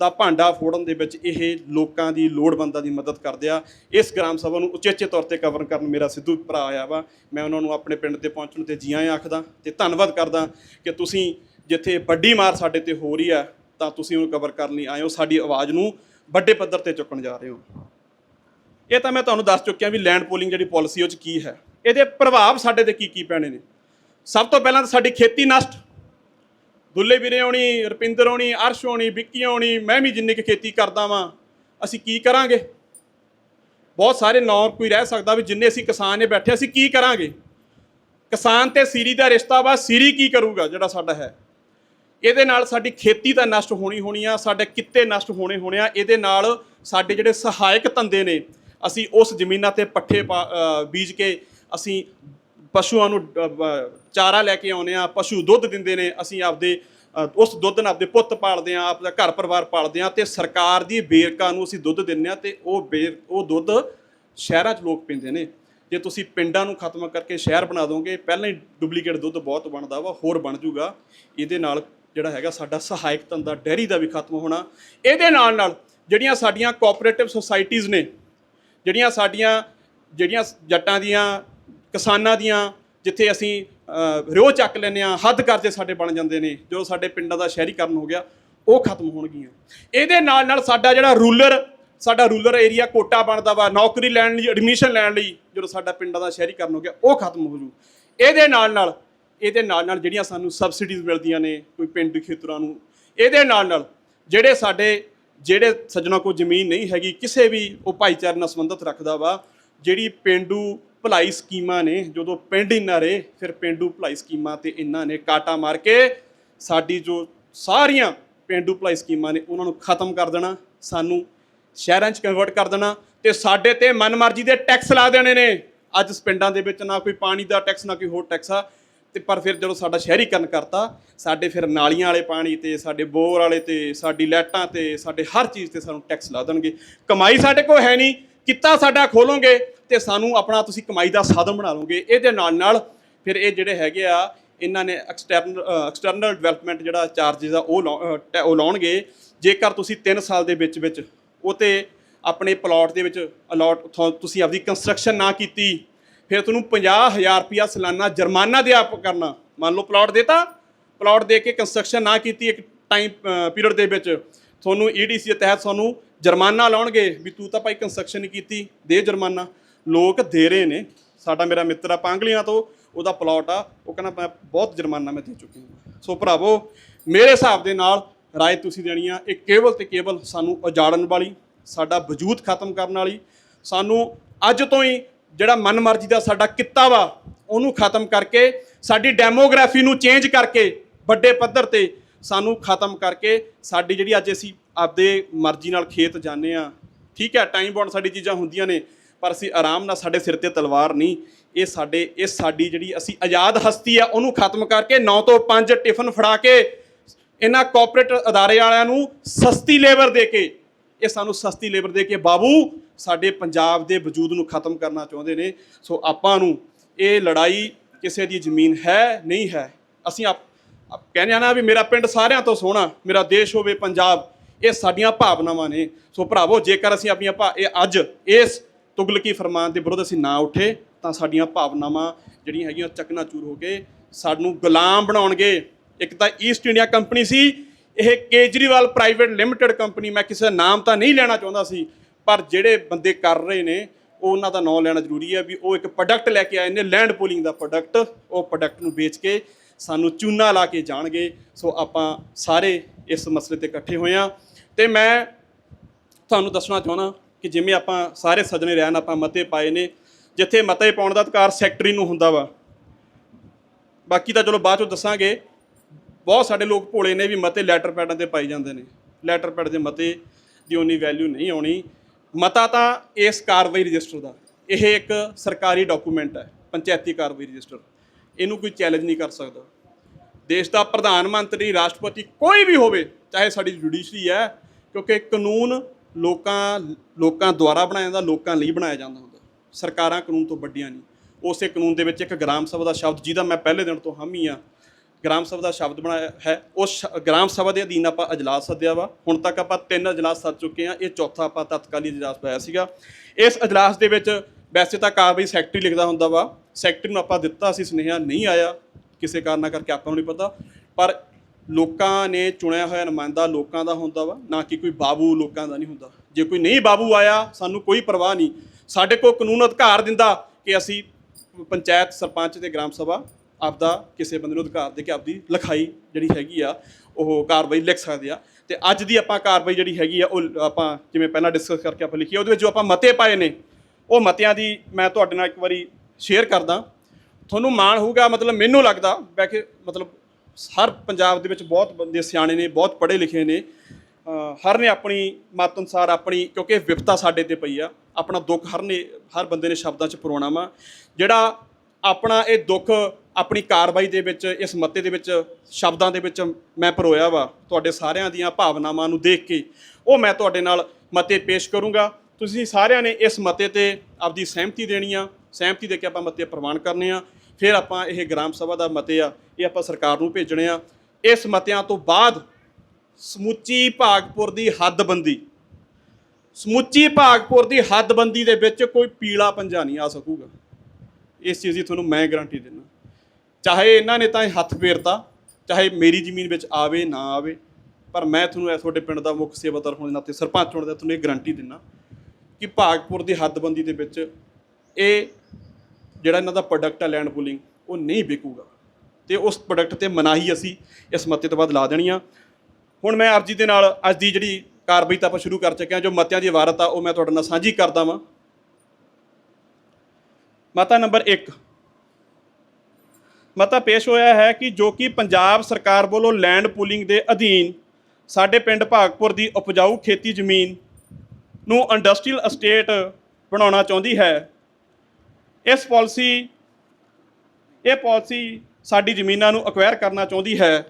Speaker 1: ਦਾ ਭਾਂਡਾ ਫੋੜਨ ਦੇ ਵਿੱਚ ਇਹ ਲੋਕਾਂ ਦੀ ਲੋੜਵੰਦਾਂ ਦੀ ਮਦਦ ਕਰਦੇ ਆ। ਇਸ ਗ੍ਰਾਮ ਸਭਾ ਨੂੰ ਉਚੇਚੇ ਤੌਰ ਤੇ ਕਵਰ ਕਰਨ ਮੇਰਾ ਸਿੱਧੂ ਭਰਾ ਆਇਆ ਵਾ। ਮੈਂ ਉਹਨਾਂ ਨੂੰ ਆਪਣੇ ਪਿੰਡ ਤੇ ਪਹੁੰਚਣ ਤੇ ਜੀਆਂ ਆਖਦਾ ਤੇ ਧੰਨਵਾਦ ਕਰਦਾ ਕਿ ਤੁਸੀਂ ਜਿੱਥੇ ਵੱਡੀ ਮਾਰ ਸਾਡੇ ਤੇ ਹੋ ਰਹੀ ਆ, ਤਾਂ ਤੁਸੀਂ ਉਹਨੂੰ ਕਵਰ ਕਰਨ ਲਈ ਆਏ ਹੋ ਸਾਡੀ ਆਵਾਜ਼ ਨੂੰ ਵੱਡੇ ਪੱਧਰ ਤੇ ਚੁੱਕਣ ਜਾ ਰਹੇ ਹੋ। ਇਹ ਤਾਂ ਮੈਂ ਤੁਹਾਨੂੰ ਦੱਸ ਚੁੱਕਿਆ ਵੀ ਲੈਂਡ ਪੋਲਿੰਗ ਜਿਹੜੀ ਪਾਲਿਸੀ ਉਹ ਚ ਕੀ ਹੈ। ਇਹਦੇ ਪ੍ਰਭਾਵ ਸਾਡੇ ਤੇ ਕੀ ਕੀ ਪੈਣੇ ਨੇ। ਸਭ ਤੋਂ ਪਹਿਲਾਂ ਤਾਂ ਸਾਡੀ ਖੇਤੀ ਨਸ਼ਟ। ਦੁੱਲੇ ਵੀਰੇ ਹੋਣੀ ਰਪਿੰਦਰ ਹੋਣੀ ਅਰਸ਼ ਹੋਣੀ ਵਿੱਕੀ ਹੋਣੀ ਮੈਂ ਵੀ ਜਿੰਨੀ ਕੁ ਖੇਤੀ ਕਰਦਾ ਵਾਂ, ਅਸੀਂ ਕੀ ਕਰਾਂਗੇ? ਬਹੁਤ ਸਾਰੇ ਨੌਰ ਕੋਈ ਰਹਿ ਸਕਦਾ ਵੀ ਜਿੰਨੇ ਅਸੀਂ ਕਿਸਾਨ ਨੇ ਬੈਠੇ, ਅਸੀਂ ਕੀ ਕਰਾਂਗੇ? ਕਿਸਾਨ ਤੇ ਸੀਰੀ ਦਾ ਰਿਸ਼ਤਾ ਵਾ, ਸੀਰੀ ਕੀ ਕਰੂਗਾ ਜਿਹੜਾ ਸਾਡਾ ਹੈ? ਇਹਦੇ ਨਾਲ ਸਾਡੀ ਖੇਤੀ ਤਾਂ ਨਸ਼ਟ ਹੋਣੀ ਹੋਣੀ ਆ, ਸਾਡੇ ਕਿੱਤੇ ਨਸ਼ਟ ਹੋਣੇ ਹੋਣੇ ਆ, ਇਹਦੇ ਨਾਲ ਸਾਡੇ ਜਿਹੜੇ ਸਹਾਇਕ ਧੰਦੇ ਨੇ, ਅਸੀਂ ਉਸ ਜ਼ਮੀਨਾਂ ਤੇ ਪੱਠੇ ਪਾ- ਬੀਜ ਕੇ ਅਸੀਂ ਪਸ਼ੂਆਂ ਨੂੰ ਚਾਰਾ ਲੈ ਕੇ ਆਉਂਦੇ ਆ ਪਸ਼ੂ ਦੁੱਧ ਦਿੰਦੇ ਨੇ, ਅਸੀਂ ਆਪਦੇ ਉਸ ਦੁੱਧ ਨਾਲ ਆਪਦੇ ਪੁੱਤ ਪਾਲਦੇ ਆ ਆਪਦਾ ਘਰ ਪਰਿਵਾਰ ਪਾਲਦੇ ਆ ਤੇ ਸਰਕਾਰ ਦੀ ਬੇਰਕਾ ਨੂੰ ਅਸੀਂ ਦੁੱਧ ਦਿੰਦੇ ਆ ਤੇ ਉਹ ਬੇਰ ਉਹ ਦੁੱਧ ਸ਼ਹਿਰਾਂ 'ਚ ਲੋਕ ਪੀਂਦੇ ਨੇ। ਜੇ ਤੁਸੀਂ ਪਿੰਡਾਂ ਨੂੰ ਖਤਮ ਕਰਕੇ ਸ਼ਹਿਰ ਬਣਾ ਦੋਗੇ, ਪਹਿਲਾਂ ਹੀ ਡੁਪਲੀਕੇਟ ਦੁੱਧ ਬਹੁਤ ਬਣਦਾ ਵਾ, ਹੋਰ ਬਣ ਜੂਗਾ ਇਹਦੇ ਨਾਲ ਜਿਹੜਾ ਹੈਗਾ ਸਾਡਾ ਸਹਾਇਕ ਧੰਦਾ ਡੈਰੀ ਦਾ ਵੀ ਖਤਮ ਹੋਣਾ। ਇਹਦੇ ਨਾਲ ਨਾਲ ਜਿਹੜੀਆਂ ਸਾਡੀਆਂ ਕੋਆਪਰੇਟਿਵ ਸੁਸਾਇਟੀਆਂ ਨੇ, ਜਿਹੜੀਆਂ ਸਾਡੀਆਂ, ਜਿਹੜੀਆਂ ਜੱਟਾਂ ਦੀਆਂ ਕਿਸਾਨਾਂ ਦੀਆਂ ਜਿੱਥੇ ਅਸੀਂ ਰੋਹ ਚੱਕ ਲੈਂਦੇ ਆ ਹੱਦ ਕਰਜ਼ੇ ਸਾਡੇ ਬਣ ਜਾਂਦੇ ਨੇ ਜੋ ਸਾਡੇ ਪਿੰਡਾਂ ਦਾ ਸ਼ਹਿਰੀਕਰਨ ਹੋ ਗਿਆ, ਉਹ ਖਤਮ ਹੋਣਗੀਆਂ। ਇਹਦੇ ਨਾਲ ਨਾਲ ਸਾਡਾ ਜਿਹੜਾ ਰੂਲਰ, ਸਾਡਾ ਰੂਲਰ ਏਰੀਆ ਕੋਟਾ ਬਣਦਾ ਵਾ, ਨੌਕਰੀ ਲੈਣ ਲਈ ਐਡਮਿਸ਼ਨ ਲੈਣ ਲਈ, ਜਦੋਂ ਸਾਡਾ ਪਿੰਡਾਂ ਦਾ ਸ਼ਹਿਰੀਕਰਨ ਹੋ ਗਿਆ, ਉਹ ਖਤਮ ਹੋ ਜੂ। ਇਹਦੇ ਨਾਲ ਨਾਲ, ਇਹਦੇ ਨਾਲ ਨਾਲ ਜਿਹੜੀਆਂ ਸਾਨੂੰ ਸਬਸਿਡੀਜ਼ ਮਿਲਦੀਆਂ ਨੇ, ਕੋਈ ਪਿੰਡ ਖੇਤਰਾਂ ਨੂੰ, ਇਹਦੇ ਨਾਲ ਨਾਲ ਜਿਹੜੇ ਸਾਡੇ, ਜਿਹੜੇ ਸੱਜਣਾ ਕੋ ਜ਼ਮੀਨ ਨਹੀਂ ਹੈਗੀ, ਕਿਸੇ ਵੀ ਉਹ ਭਾਈਚਾਰੇ ਨਾਲ ਸੰਬੰਧਿਤ ਰੱਖਦਾ ਵਾ, ਜਿਹੜੀ ਪਿੰਡੂ ਭਲਾਈ ਸਕੀਮਾਂ ਨੇ, ਜਦੋਂ ਪਿੰਡ ਹੀ ਰਹੇ, ਫਿਰ ਪਿੰਡੂ ਭਲਾਈ ਸਕੀਮਾਂ ਤੇ ਇਹਨਾਂ ਨੇ ਕਾਟਾ ਮਾਰ ਕੇ ਸਾਡੀ ਜੋ ਸਾਰੀਆਂ ਪਿੰਡੂ ਭਲਾਈ ਸਕੀਮਾਂ ਨੇ, ਉਹਨਾਂ ਨੂੰ ਖਤਮ ਕਰ ਦੇਣਾ, ਸਾਨੂੰ ਸ਼ਹਿਰਾਂ 'ਚ ਕਨਵਰਟ ਕਰ ਦੇਣਾ ਤੇ ਸਾਡੇ ਤੇ ਮਨਮਰਜ਼ੀ ਦੇ ਟੈਕਸ ਲਾ ਦੇਣੇ ਨੇ। ਅੱਜ ਪਿੰਡਾਂ ਦੇ ਵਿੱਚ ਨਾ ਕੋਈ ਪਾਣੀ ਦਾ ਟੈਕਸ ਨਾ ਕੋਈ ਹੋਰ ਟੈਕਸ ਆ, ਤੇ ਪਰ ਫਿਰ ਜਦੋਂ ਸਾਡਾ ਸ਼ਹਿਰੀਕਰਨ ਕਰਤਾ, ਸਾਡੇ ਫਿਰ ਨਾਲੀਆਂ ਵਾਲੇ ਪਾਣੀ ਤੇ, ਸਾਡੇ ਬੋਰ ਵਾਲੇ ਤੇ, ਸਾਡੀ ਲਾਈਟਾਂ ਤੇ, ਸਾਡੇ ਹਰ ਚੀਜ਼ ਤੇ ਸਾਨੂੰ ਟੈਕਸ ਲਾ ਦੇਣਗੇ। ਕਮਾਈ ਸਾਡੇ ਕੋਲ ਹੈ ਨਹੀਂ, ਕਿੱਤਾ ਸਾਡਾ ਖੋਲੋਗੇ? ਤੇ ਸਾਨੂੰ ਆਪਣਾ ਤੁਸੀਂ ਕਮਾਈ ਦਾ ਸਾਧਨ ਬਣਾ ਲਓਗੇ, ਇਹਦੇ ਨਾਲ ਨਾਲ ਫਿਰ ਇਹ ਜਿਹੜੇ ਹੈਗੇ ਆ, ਇਹਨਾਂ ਨੇ ਐਕਸਟਰਨਲ ਐਕਸਟਰਨਲ ਡਿਵੈਲਪਮੈਂਟ ਜਿਹੜਾ ਚਾਰजेस ਆ, ਉਹ ਲਾਉ- ਟੈ- ਉਹ ਲਾਉਣਗੇ। ਜੇਕਰ ਤੁਸੀਂ 3 ਸਾਲ ਦੇ ਵਿੱਚ ਵਿੱਚ ਉਹ ਤੇ ਆਪਣੇ ਪਲਾਟ ਦੇ ਵਿੱਚ ਅਲਾਟ ਤੁਸੀਂ ਆਪਦੀ ਕੰਸਟਰਕਸ਼ਨ ਨਾ ਕੀਤੀ, ਫਿਰ ਤੁਹਾਨੂੰ 50000 ਰੁਪਿਆ ਸਾਲਾਨਾ ਜੁਰਮਾਨਾ ਦਿਆ ਪ- ਕਰਨਾ। ਮੰਨ ਲਓ ਪਲਾਟ ਦੇਤਾ ਪਲਾਟ ਦੇ ਕੇ ਕੰਸਟਰਕਸ਼ਨ ਨਾ ਕੀਤੀ ਇੱਕ ਟਾਈਮ ਪੀਰੀਅਡ ਦੇ ਵਿੱਚ, ਤੁਹਾਨੂੰ ਈਡੀਸੀ ਦੇ ਤਹਿਤ ਤੁਹਾਨੂੰ ਜੁਰਮਾਨਾ ਲਾਉਣਗੇ ਵੀ ਤੂੰ ਤਾਂ ਭਾਈ ਕੰਸਟਰਕਸ਼ਨ ਨਹੀਂ ਕੀਤੀ, ਦੇ ਜੁਰਮਾਨਾ। ਲੋਕ ਦੇ ਰਹੇ ਨੇ। ਸਾਡਾ ਮੇਰਾ ਮਿੱਤਰ ਆ ਪਾਂਗਲੀਆਂ ਤੋਂ, ਉਹਦਾ ਪਲਾਟ ਆ। ਉਹ ਕਹਿੰਦਾ, ਮੈਂ ਬਹੁਤ ਜੁਰਮਾਨਾ ਮੈਂ ਦੇ ਚੁੱਕੀ ਹਾਂ। ਸੋ ਭਰਾਵੋ, ਮੇਰੇ ਹਿਸਾਬ ਦੇ ਨਾਲ ਰਾਏ ਤੁਸੀਂ ਦੇਣੀ ਆ, ਇਹ ਕੇਵਲ ਤੇ ਕੇਵਲ ਸਾਨੂੰ ਉਜਾੜਨ ਵਾਲੀ, ਸਾਡਾ ਵਜੂਦ ਖਤਮ ਕਰਨ ਵਾਲੀ, ਸਾਨੂੰ ਅੱਜ ਤੋਂ ਹੀ ਜਿਹੜਾ ਮਨਮਰਜ਼ੀ ਦਾ ਸਾਡਾ ਕਿੱਤਾ ਵਾ, ਉਹਨੂੰ ਖਤਮ ਕਰਕੇ, ਸਾਡੀ ਡੈਮੋਗ੍ਰਾਫੀ ਨੂੰ ਚੇਂਜ ਕਰਕੇ, ਵੱਡੇ ਪੱਧਰ ਤੇ ਸਾਨੂੰ ਖਤਮ ਕਰਕੇ, ਸਾਡੀ ਜਿਹੜੀ ਅੱਜ ਅਸੀਂ ਆਪਦੇ ਮਰਜ਼ੀ ਨਾਲ ਖੇਤ ਜਾਂਦੇ ਆ, ਠੀਕ ਹੈ ਟਾਈਮ ਬਾਉਂਡ ਸਾਡੀ ਚੀਜ਼ਾਂ ਹੁੰਦੀਆਂ ਨੇ ਪਰ ਅਸੀਂ ਆਰਾਮ ਨਾਲ ਸਾਡੇ ਸਿਰ ਤੇ ਤਲਵਾਰ ਨਹੀਂ, ਇਹ ਸਾਡੇ, ਇਹ ਸਾਡੀ ਜਿਹੜੀ ਅਸੀਂ ਆਜ਼ਾਦ ਹਸਤੀ ਆ, ਉਹਨੂੰ ਖਤਮ ਕਰਕੇ 9 ਤੋਂ 5 ਟਿਫਨ ਫੜਾ ਕੇ ਇਹਨਾਂ ਕਾਰਪੋਰੇਟ ਅਦਾਰੇ ਵਾਲਿਆਂ ਨੂੰ ਸਸਤੀ ਲੇਬਰ ਦੇ ਕੇ, ਇਹ ਸਾਨੂੰ ਸਸਤੀ ਲੇਬਰ ਦੇ ਕੇ ਬਾਬੂ ਸਾਡੇ ਪੰਜਾਬ ਦੇ ਵਜੂਦ ਨੂੰ ਖਤਮ ਕਰਨਾ ਚਾਹੁੰਦੇ ਨੇ। ਸੋ ਆਪਾਂ ਨੂੰ ਇਹ ਲੜਾਈ ਕਿਸੇ ਦੀ ਜ਼ਮੀਨ ਹੈ, ਨਹੀਂ ਹੈ। ਅਸੀਂ ਆਪ ਕਹਿੰਦੇ ਆ ਨਾ ਵੀ ਮੇਰਾ ਪਿੰਡ ਸਾਰਿਆਂ ਤੋਂ ਸੋਹਣਾ, ਮੇਰਾ ਦੇਸ਼ ਹੋਵੇ ਪੰਜਾਬ, ਇਹ ਸਾਡੀਆਂ ਭਾਵਨਾਵਾਂ ਨੇ। ਸੋ ਭਰਾਵੋ, ਜੇਕਰ ਅਸੀਂ ਆਪਣੀਆਂ ਭਾ, ਇਹ ਅੱਜ, ਇਸ ਤੁਗਲਕੀ ਫਰਮਾਨ ਦੇ ਵਿਰੁੱਧ ਅਸੀਂ ਨਾ ਉੱਠੇ, ਤਾਂ ਸਾਡੀਆਂ ਭਾਵਨਾਵਾਂ ਜਿਹੜੀਆਂ ਹੈਗੀਆਂ ਚਕਨਾਚੂਰ ਹੋ ਕੇ ਸਾਨੂੰ ਗੁਲਾਮ ਬਣਾਉਣਗੇ। ਇੱਕ ਤਾਂ ਈਸਟ ਇੰਡੀਆ ਕੰਪਨੀ ਸੀ। ਇਹ ਕੇਜਰੀਵਾਲ ਪ੍ਰਾਈਵੇਟ ਲਿਮਟਿਡ ਕੰਪਨੀ ਮੈਂ ਕਿਸੇ ਦਾ ਨਾਮ ਤਾਂ ਨਹੀਂ ਲੈਣਾ ਚਾਹੁੰਦਾ ਸੀ। ਪਰ ਜਿਹੜੇ ਬੰਦੇ ਕਰ ਰਹੇ ਨੇ, ਉਹ ਉਹਨਾਂ ਦਾ ਨਾਮ ਲੈਣਾ ਜ਼ਰੂਰੀ ਹੈ ਵੀ ਉਹ ਇੱਕ ਪ੍ਰੋਡਕਟ ਲੈ ਕੇ ਆਏ ਨੇ ਲੈਂਡ ਪੂਲਿੰਗ ਦਾ ਪ੍ਰੋਡਕਟ ਉਹ ਪ੍ਰੋਡਕਟ ਨੂੰ ਵੇਚ ਕੇ ਸਾਨੂੰ ਚੂਨਾ ਲਾ ਕੇ ਜਾਣਗੇ। ਸੋ ਆਪਾਂ ਸਾਰੇ ਇਸ ਮਸਲੇ ਤੇ ਇਕੱਠੇ ਹੋਏ ਆ ਤੇ ਮੈਂ ਤੁਹਾਨੂੰ ਦੱਸਣਾ ਚਾਹੁੰਦਾ ਕਿ ਜਿਵੇਂ ਆਪਾਂ ਸਾਰੇ ਸੱਜਣੇ ਰਹਿਣ, ਆਪਾਂ ਮਤੇ ਪਾਏ ਨੇ, ਜਿੱਥੇ ਮਤੇ ਪਾਉਣ ਦਾ ਅਧਿਕਾਰ ਸੈਕਟਰੀ ਨੂੰ ਹੁੰਦਾ ਵਾ। ਬਾਕੀ ਤਾਂ ਚਲੋ ਬਾਅਦ ਚੋਂ ਦੱਸਾਂਗੇ, ਬਹੁਤ ਸਾਡੇ ਲੋਕ ਭੋਲੇ ਨੇ ਵੀ ਮਤੇ ਲੈਟਰ ਪੈਡਾਂ ਤੇ ਪਾਈ ਜਾਂਦੇ ਨੇ। ਲੈਟਰ ਪੈਡ ਦੇ ਮਤੇ ਦੀ ਉਨੀ ਵੈਲਿਊ ਨਹੀਂ ਆਉਣੀ। ਮਤਾ ਤਾਂ ਇਸ ਕਾਰਵਾਈ ਰਜਿਸਟਰ ਦਾ। ਇਹ ਇੱਕ ਸਰਕਾਰੀ ਡਾਕੂਮੈਂਟ ਹੈ, ਪੰਚਾਇਤੀ ਕਾਰਵਾਈ ਰਜਿਸਟਰ। ਇਹਨੂੰ ਕੋਈ ਚੈਲੰਜ ਨਹੀਂ ਕਰ ਸਕਦਾ। ਦੇਸ਼ ਦਾ ਪ੍ਰਧਾਨ ਮੰਤਰੀ, ਰਾਸ਼ਟਰਪਤੀ ਕੋਈ ਵੀ ਹੋਵੇ, ਚਾਹੇ ਸਾਡੀ ਜੁਡੀਸ਼ਰੀ ਹੈ, ਕਿਉਂਕਿ ਕਾਨੂੰਨ ਲੋਕਾਂ ਲੋਕਾਂ ਦੁਆਰਾ ਬਣਾਇਆ ਜਾਂਦਾ, ਲੋਕਾਂ ਲਈ ਬਣਾਇਆ ਜਾਂਦਾ ਹੁੰਦਾ। ਸਰਕਾਰਾਂ ਕਾਨੂੰਨ ਤੋਂ ਵੱਡੀਆਂ ਨਹੀਂ। ਉਸੇ ਕਾਨੂੰਨ ਦੇ ਵਿੱਚ ਇੱਕ ਗ੍ਰਾਮ ਸਭਾ ਦਾ ਸ਼ਬਦ, ਜਿਹਦਾ ਮੈਂ ਪਹਿਲੇ ਦਿਨ ਤੋਂ ਹਾਮੀ ਆ ਗ੍ਰਾਮ ਸਭਾ ਦਾ ਸ਼ਬਦ ਬਣਾਇਆ ਹੈ। ਉਸ ਸ਼- ਗ੍ਰਾਮ ਸਭਾ ਦੇ ਅਧੀਨ ਆਪਾਂ ਅਜਲਾਸ ਸੱਦਿਆ ਵਾ। ਹੁਣ ਤੱਕ ਆਪਾਂ ਤਿੰਨ ਅਜਲਾਸ ਸੱਦ ਚੁੱਕੇ ਆ ਇਹ ਚੌਥਾ ਆਪਾਂ ਤਤਕਾਲੀ ਅਜਲਾਸ ਪਾਇਆ ਸੀਗਾ। ਇਸ ਅਜਲਾਸ ਦੇ ਵਿੱਚ ਵੈਸੇ ਤਾਂ ਕਾਰਵਾਈ ਸੈਕਟਰੀ ਲਿਖਦਾ ਹੁੰਦਾ ਵਾ। ਸੈਕਟਰੀ ਨੂੰ ਆਪਾਂ ਦਿੱਤਾ ਸੀ, ਸੁਨੇਹਾ ਨਹੀਂ ਆਇਆ। ਕਿਸੇ ਕਾਰਨਾਂ ਕਰਕੇ ਆਪਾਂ ਨੂੰ ਨਹੀਂ ਪਤਾ। ਪਰ ਲੋਕਾਂ ਨੇ ਚੁਣਿਆ ਹੋਇਆ ਨੁਮਾਇੰਦਾ ਲੋਕਾਂ ਦਾ ਹੁੰਦਾ ਵਾ, ਨਾ ਕਿ ਕੋਈ ਬਾਬੂ ਲੋਕਾਂ ਦਾ ਨਹੀਂ ਹੁੰਦਾ। ਜੇ ਕੋਈ ਨਹੀਂ ਬਾਬੂ ਆਇਆ, ਸਾਨੂੰ ਕੋਈ ਪਰਵਾਹ ਨਹੀਂ। ਸਾਡੇ ਕੋਲ ਕਾਨੂੰਨ ਅਧਿਕਾਰ ਦਿੰਦਾ ਕਿ ਅਸੀਂ ਪੰਚਾਇਤ ਸਰਪੰਚ ਤੇ ਗ੍ਰਾਮ ਸਭਾ ਆਪਦਾ ਕਿਸੇ ਬੰਦੇ ਨੂੰ ਅਧਿਕਾਰ ਦੇ ਕੇ ਆਪਦੀ ਲਿਖਾਈ ਜਿਹੜੀ ਹੈਗੀ ਆ, ਉਹ ਕਾਰਵਾਈ ਲਿਖ ਸਕਦੇ ਆ। ਤੇ ਅੱਜ ਦੀ ਆਪਾਂ ਕਾਰਵਾਈ ਜਿਹੜੀ ਹੈਗੀ ਆ, ਉਹ ਆਪਾਂ ਜਿਵੇਂ ਪਹਿਲਾਂ ਡਿਸਕਸ ਕਰਕੇ ਆਪਾਂ ਲਿਖੀ ਉਹਦੇ ਵਿੱਚ ਜੋ ਆਪਾਂ ਮਤੇ ਪਾਏ ਨੇ, ਉਹ ਮਤਿਆਂ ਦੀ ਮੈਂ ਤੁਹਾਡੇ ਨਾਲ ਇੱਕ ਵਾਰੀ ਸ਼ੇਅਰ ਕਰਦਾ। ਤੁਹਾਨੂੰ ਮਾਣ ਹੋਊਗਾ, ਮਤਲਬ ਮੈਨੂੰ ਲੱਗਦਾ ਬੈਠੇ ਮਤਲਬ ਹਰ ਪੰਜਾਬ ਦੇ ਵਿੱਚ ਬਹੁਤ ਬੰਦੇ ਸਿਆਣੇ ਨੇ, ਬਹੁਤ ਪੜ੍ਹੇ ਲਿਖੇ ਨੇ। ਹਰ ਨੇ ਆਪਣੀ ਮਤ ਅਨੁਸਾਰ ਆਪਣੀ, ਕਿਉਂਕਿ ਵਿਪਤਾ ਸਾਡੇ ਤੇ ਪਈ ਆ। ਆਪਣਾ ਦੁੱਖ ਹਰ ਨੇ, ਹਰ ਬੰਦੇ ਨੇ ਸ਼ਬਦਾਂ 'ਚ ਪਰੋਣਾ ਵਾ। ਜਿਹੜਾ ਆਪਣਾ ਇਹ ਦੁੱਖ ਆਪਣੀ ਕਾਰਵਾਈ ਦੇ ਵਿੱਚ, ਇਸ ਮਤੇ ਦੇ ਵਿੱਚ, ਸ਼ਬਦਾਂ ਦੇ ਵਿੱਚ ਮੈਂ ਪਰੋਇਆ ਵਾ, ਤੁਹਾਡੇ ਸਾਰਿਆਂ ਦੀਆਂ ਭਾਵਨਾਵਾਂ ਨੂੰ ਦੇਖ ਕੇ। ਉਹ ਮੈਂ ਤੁਹਾਡੇ ਨਾਲ ਮਤੇ ਪੇਸ਼ ਕਰੂੰਗਾ। ਤੁਸੀਂ ਸਾਰਿਆਂ ਨੇ ਇਸ ਮਤੇ ਤੇ ਆਪਦੀ ਸਹਿਮਤੀ ਦੇਣੀ ਆ। ਸਹਿਮਤੀ ਦੇ ਕੇ ਆਪਾਂ ਮਤੇ ਪ੍ਰਵਾਨ ਕਰਨੇ ਆ। ਫਿਰ ਆਪਾਂ ਇਹ ਗ੍ਰਾਮ ਸਭਾ ਦਾ ਮਤੇ ਆ, ਇਹ ਆਪਾਂ ਸਰਕਾਰ ਨੂੰ ਭੇਜਣੇ ਆ। ਇਸ ਮਤਿਆਂ ਤੋਂ ਬਾਅਦ ਸਮੁੱਚੀ ਭਾਗਪੁਰ ਦੀ ਹੱਦਬੰਦੀ, ਸਮੁੱਚੀ ਭਾਗਪੁਰ ਦੀ ਹੱਦਬੰਦੀ ਦੇ ਵਿੱਚ ਕੋਈ ਪੀਲਾ ਪੰਜਾ ਨਹੀਂ ਆ ਸਕੂਗਾ। ਇਸ ਚੀਜ਼ ਦੀ ਤੁਹਾਨੂੰ ਮੈਂ ਗਾਰੰਟੀ ਦਿੰਦਾ। ਚਾਹੇ ਇਹਨਾਂ ਨੇ ਤਾਂ ਇਹ ਹੱਥ ਫੇਰਤਾ, ਚਾਹੇ ਮੇਰੀ ਜ਼ਮੀਨ ਵਿੱਚ ਆਵੇ, ਨਾ ਆਵੇ, ਪਰ ਮੈਂ ਤੁਹਾਨੂੰ ਇਹ ਤੁਹਾਡੇ ਪਿੰਡ ਦਾ ਮੁੱਖ ਸੇਵਾਦਾਰ ਹੋਣ ਦੇ ਨਾਤੇ ਸਰਪੰਚ ਹੋਣ ਦਾ ਤੁਹਾਨੂੰ ਇਹ ਗਾਰੰਟੀ ਦਿੰਦਾ ਕਿ ਭਾਗਪੁਰ ਦੀ ਹੱਦਬੰਦੀ ਦੇ ਵਿੱਚ ਇਹ ਜਿਹੜਾ ਇਹਨਾਂ ਦਾ ਪ੍ਰੋਡਕਟ ਹੈ ਲੈਂਡ ਪੂਲਿੰਗ ਉਹ ਨਹੀਂ ਵਿਕੂਗਾ। ਤੇ ਉਸ ਪ੍ਰੋਡਕਟ ਤੇ ਮਨਾਹੀ ਅਸੀਂ ਇਸ ਮਤੇ ਤੋਂ ਬਾਅਦ ਲਾ ਦੇਣੀ ਆ। ਹੁਣ ਮੈਂ ਅਰਜੀ ਦੇ ਨਾਲ ਅੱਜ ਦੀ ਜਿਹੜੀ ਕਾਰਵਾਈ ਤਾਂ ਆਪਾਂ ਸ਼ੁਰੂ ਕਰ ਚੁੱਕੇ ਹਾਂ ਜੋ ਮਤਿਆਂ ਦੀ ਇਬਾਰਤ ਆ, ਉਹ ਮੈਂ ਤੁਹਾਡੇ ਨਾਲ ਸਾਂਝੀ ਕਰਦਾ ਵਾਂ। ਮਤਾ ਨੰਬਰ 1 ਮਤਾ ਪੇਸ਼ ਹੋਇਆ ਹੈ ਕਿ ਜੋ ਕਿ ਪੰਜਾਬ ਸਰਕਾਰ ਵੱਲੋਂ ਲੈਂਡ ਪੂਲਿੰਗ ਦੇ ਅਧੀਨ ਸਾਡੇ ਪਿੰਡ ਭਾਗਪੁਰ ਦੀ ਉਪਜਾਊ ਖੇਤੀ ਜ਼ਮੀਨ ਨੂੰ ਇੰਡਸਟਰੀਅਲ ਅਸਟੇਟ ਬਣਾਉਣਾ ਚਾਹੁੰਦੀ ਹੈ ਇਸ ਪਾਲਿਸੀ, ਇਹ ਪਾਲਿਸੀ ਸਾਡੀ ਜ਼ਮੀਨਾਂ ਨੂੰ ਅਕਵਾਇਰ ਕਰਨਾ ਚਾਹੁੰਦੀ ਹੈ।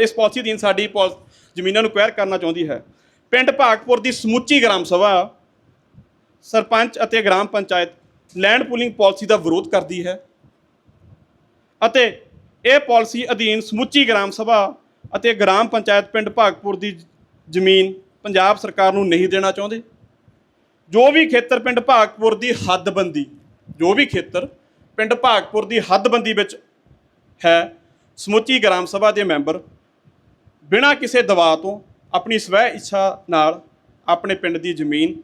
Speaker 1: ਇਸ ਪਾਲਿਸੀ ਅਧੀਨ ਸਾਡੀ ਪਾਲ- ਜ਼ਮੀਨਾਂ ਨੂੰ ਅਕਵਾਇਰ ਕਰਨਾ ਚਾਹੁੰਦੀ ਹੈ। ਪਿੰਡ ਭਾਗਪੁਰ ਦੀ ਸਮੁੱਚੀ ਗ੍ਰਾਮ ਸਭਾ ਸਰਪੰਚ ਅਤੇ gram panchayat land pooling policy ਦਾ ਵਿਰੋਧ ਕਰਦੀ ਹੈ ਅਤੇ ਇਹ ਪਾਲਿਸੀ ਅਧੀਨ ਸਮੁੱਚੀ ਗ੍ਰਾਮ ਸਭਾ ਅਤੇ ਗ੍ਰਾਮ ਪੰਚਾਇਤ ਪਿੰਡ ਭਾਗਪੁਰ ਦੀ ਜ਼ਮੀਨ ਪੰਜਾਬ ਸਰਕਾਰ ਨੂੰ ਨਹੀਂ ਦੇਣਾ ਚਾਹੁੰਦੇ। ਜੋ ਵੀ ਖੇਤਰ ਪਿੰਡ ਭਾਗਪੁਰ ਦੀ ਹੱਦਬੰਦੀ ਜੋ ਵੀ ਖੇਤਰ ਪਿੰਡ ਭਾਗਪੁਰ ਦੀ ਹੱਦਬੰਦੀ ਵਿੱਚ ਹੈ ਸਮੁੱਚੀ ਗ੍ਰਾਮ ਸਭਾ ਦੇ ਮੈਂਬਰ ਬਿਨਾਂ ਕਿਸੇ ਦਬਾਅ ਤੋਂ ਆਪਣੀ ਸਵੈ ਇੱਛਾ ਨਾਲ ਆਪਣੇ ਪਿੰਡ ਦੀ ਜ਼ਮੀਨ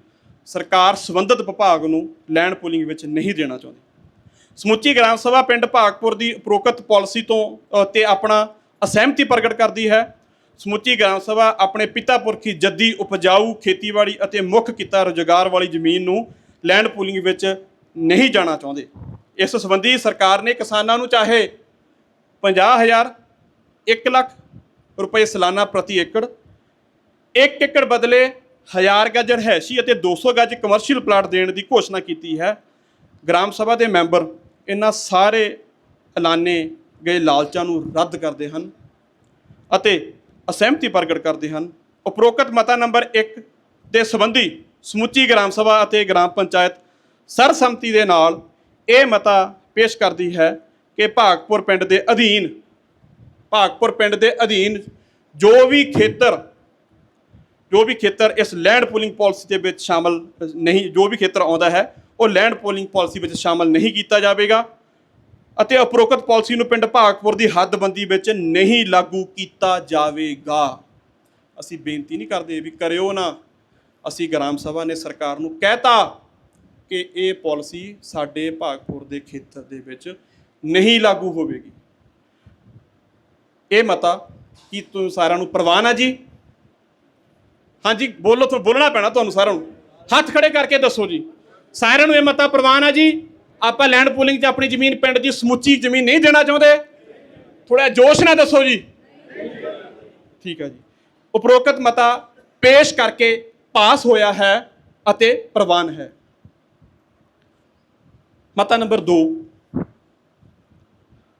Speaker 1: ਸਰਕਾਰ ਸੰਬੰਧਿਤ ਵਿਭਾਗ ਨੂੰ ਲੈਂਡ ਪੂਲਿੰਗ ਵਿੱਚ ਨਹੀਂ ਦੇਣਾ ਚਾਹੁੰਦੀ। ਸਮੁੱਚੀ ਗ੍ਰਾਮ ਸਭਾ ਪਿੰਡ ਭਾਗਪੁਰ ਦੀ ਉਪਰੋਕਤ ਪਾਲਿਸੀ ਤੋਂ ਅ, ਤੇ ਆਪਣਾ ਅਸਹਿਮਤੀ ਪ੍ਰਗਟ ਕਰਦੀ ਹੈ। ਸਮੁੱਚੀ ਗ੍ਰਾਮ ਸਭਾ ਆਪਣੇ ਪਿਤਾ ਪੁਰਖੀ ਜੱਦੀ ਉਪਜਾਊ ਖੇਤੀਬਾੜੀ ਅਤੇ ਮੁੱਖ ਕਿੱਤਾ ਰੁਜ਼ਗਾਰ ਵਾਲੀ ਜ਼ਮੀਨ ਨੂੰ ਲੈਂਡ ਪੂਲਿੰਗ ਵਿੱਚ ਨਹੀਂ ਜਾਣਾ ਚਾਹੁੰਦੇ। ਇਸ ਸੰਬੰਧੀ ਸਰਕਾਰ ਨੇ ਕਿਸਾਨਾਂ ਨੂੰ ਚਾਹੇ 50000 1 ਲੱਖ ਰੁਪਏ ਸਾਲਾਨਾ ਪ੍ਰਤੀ ਏਕੜ 1 ਏਕੜ ਬਦਲੇ 1000 ਗਜ ਰਹਿਸ਼ੀ ਅਤੇ 200 ਗਜ ਕਮਰਸ਼ੀਅਲ ਪਲਾਟ ਦੇਣ ਦੀ ਘੋਸ਼ਣਾ ਕੀਤੀ ਹੈ। ਗ੍ਰਾਮ ਸਭਾ ਦੇ ਮੈਂਬਰ ਇਹਨਾਂ ਸਾਰੇ ਐਲਾਨੇ ਗਏ ਲਾਲਚਾਂ ਨੂੰ ਰੱਦ ਕਰਦੇ ਹਨ ਅਤੇ ਅਸਹਿਮਤੀ ਪ੍ਰਗਟ ਕਰਦੇ ਹਨ। ਉਪਰੋਕਤ ਮਤਾ ਨੰਬਰ 1 ਦੇ ਸੰਬੰਧੀ ਸਮੁੱਚੀ ਗ੍ਰਾਮ ਸਭਾ ਅਤੇ ਗ੍ਰਾਮ ਪੰਚਾਇਤ ਸਰਸੰਮਤੀ ਦੇ ਨਾਲ ਇਹ ਮਤਾ ਪੇਸ਼ ਕਰਦੀ ਹੈ ਕਿ ਭਾਗਪੁਰ ਪਿੰਡ ਦੇ ਅਧੀਨ, ਭਾਗਪੁਰ ਪਿੰਡ ਦੇ ਅਧੀਨ ਜੋ ਵੀ ਖੇਤਰ, ਜੋ ਵੀ ਖੇਤਰ ਇਸ ਲੈਂਡ ਪੂਲਿੰਗ ਪਾਲਿਸੀ ਦੇ ਵਿੱਚ ਸ਼ਾਮਲ ਨਹੀਂ, ਜੋ ਵੀ ਖੇਤਰ ਆਉਂਦਾ ਹੈ, ਉਹ ਲੈਂਡ ਪੂਲਿੰਗ ਪਾਲਿਸੀ ਵਿੱਚ ਸ਼ਾਮਲ ਨਹੀਂ ਕੀਤਾ ਜਾਵੇਗਾ। ਅਤੇ ਉਪਰੋਕਤ ਪਾਲਿਸੀ ਨੂੰ ਪਿੰਡ ਭਾਗਪੁਰ ਦੀ ਹੱਦਬੰਦੀ ਵਿੱਚ ਨਹੀਂ ਲਾਗੂ ਕੀਤਾ ਜਾਵੇਗਾ। ਅਸੀਂ ਬੇਨਤੀ ਨਹੀਂ ਕਰਦੇ ਵੀ ਕਰਿਓ ਨਾ। ਅਸੀਂ ਗ੍ਰਾਮ ਸਭਾ ਨੇ ਸਰਕਾਰ ਨੂੰ ਕਹਿਤਾ ਕਿ ਇਹ ਪਾਲਿਸੀ ਸਾਡੇ ਭਾਗਪੁਰ ਦੇ ਖੇਤਰ ਦੇ ਵਿੱਚ ਨਹੀਂ ਲਾਗੂ ਹੋਵੇਗੀ। ਇਹ ਮਤਾ ਕੀ ਤੁਸੀਂ ਸਾਰਿਆਂ ਨੂੰ ਪ੍ਰਵਾਨ ਆ ਜੀ? ਹਾਂਜੀ, ਬੋਲੋ ਤੁਹਾਨੂੰ ਬੋਲਣਾ ਪੈਣਾ ਤੁਹਾਨੂੰ ਸਾਰਿਆਂ ਨੂੰ। ਹੱਥ ਖੜੇ ਕਰਕੇ ਦੱਸੋ ਜੀ। ਸਾਰਿਆਂ ਨੂੰ ਇਹ ਮਤਾ ਪ੍ਰਵਾਨ ਆ ਜੀ? ਆਪਾਂ ਲੈਂਡ ਪੂਲਿੰਗ 'ਚ ਆਪਣੀ ਜ਼ਮੀਨ, ਪਿੰਡ ਦੀ ਸਮੁੱਚੀ ਜ਼ਮੀਨ ਨਹੀਂ ਦੇਣਾ ਚਾਹੁੰਦੇ? ਥੋੜਾ ਜੋਸ਼ ਨਾਲ ਦੱਸੋ ਜੀ। ਠੀਕ ਹੈ ਜੀ। ਉਪਰੋਕਤ ਮਤਾ ਪੇਸ਼ ਕਰਕੇ ਪਾਸ ਹੋਇਆ ਹੈ ਅਤੇ ਪ੍ਰਵਾਨ ਹੈ। ਮਤਾ ਨੰਬਰ 2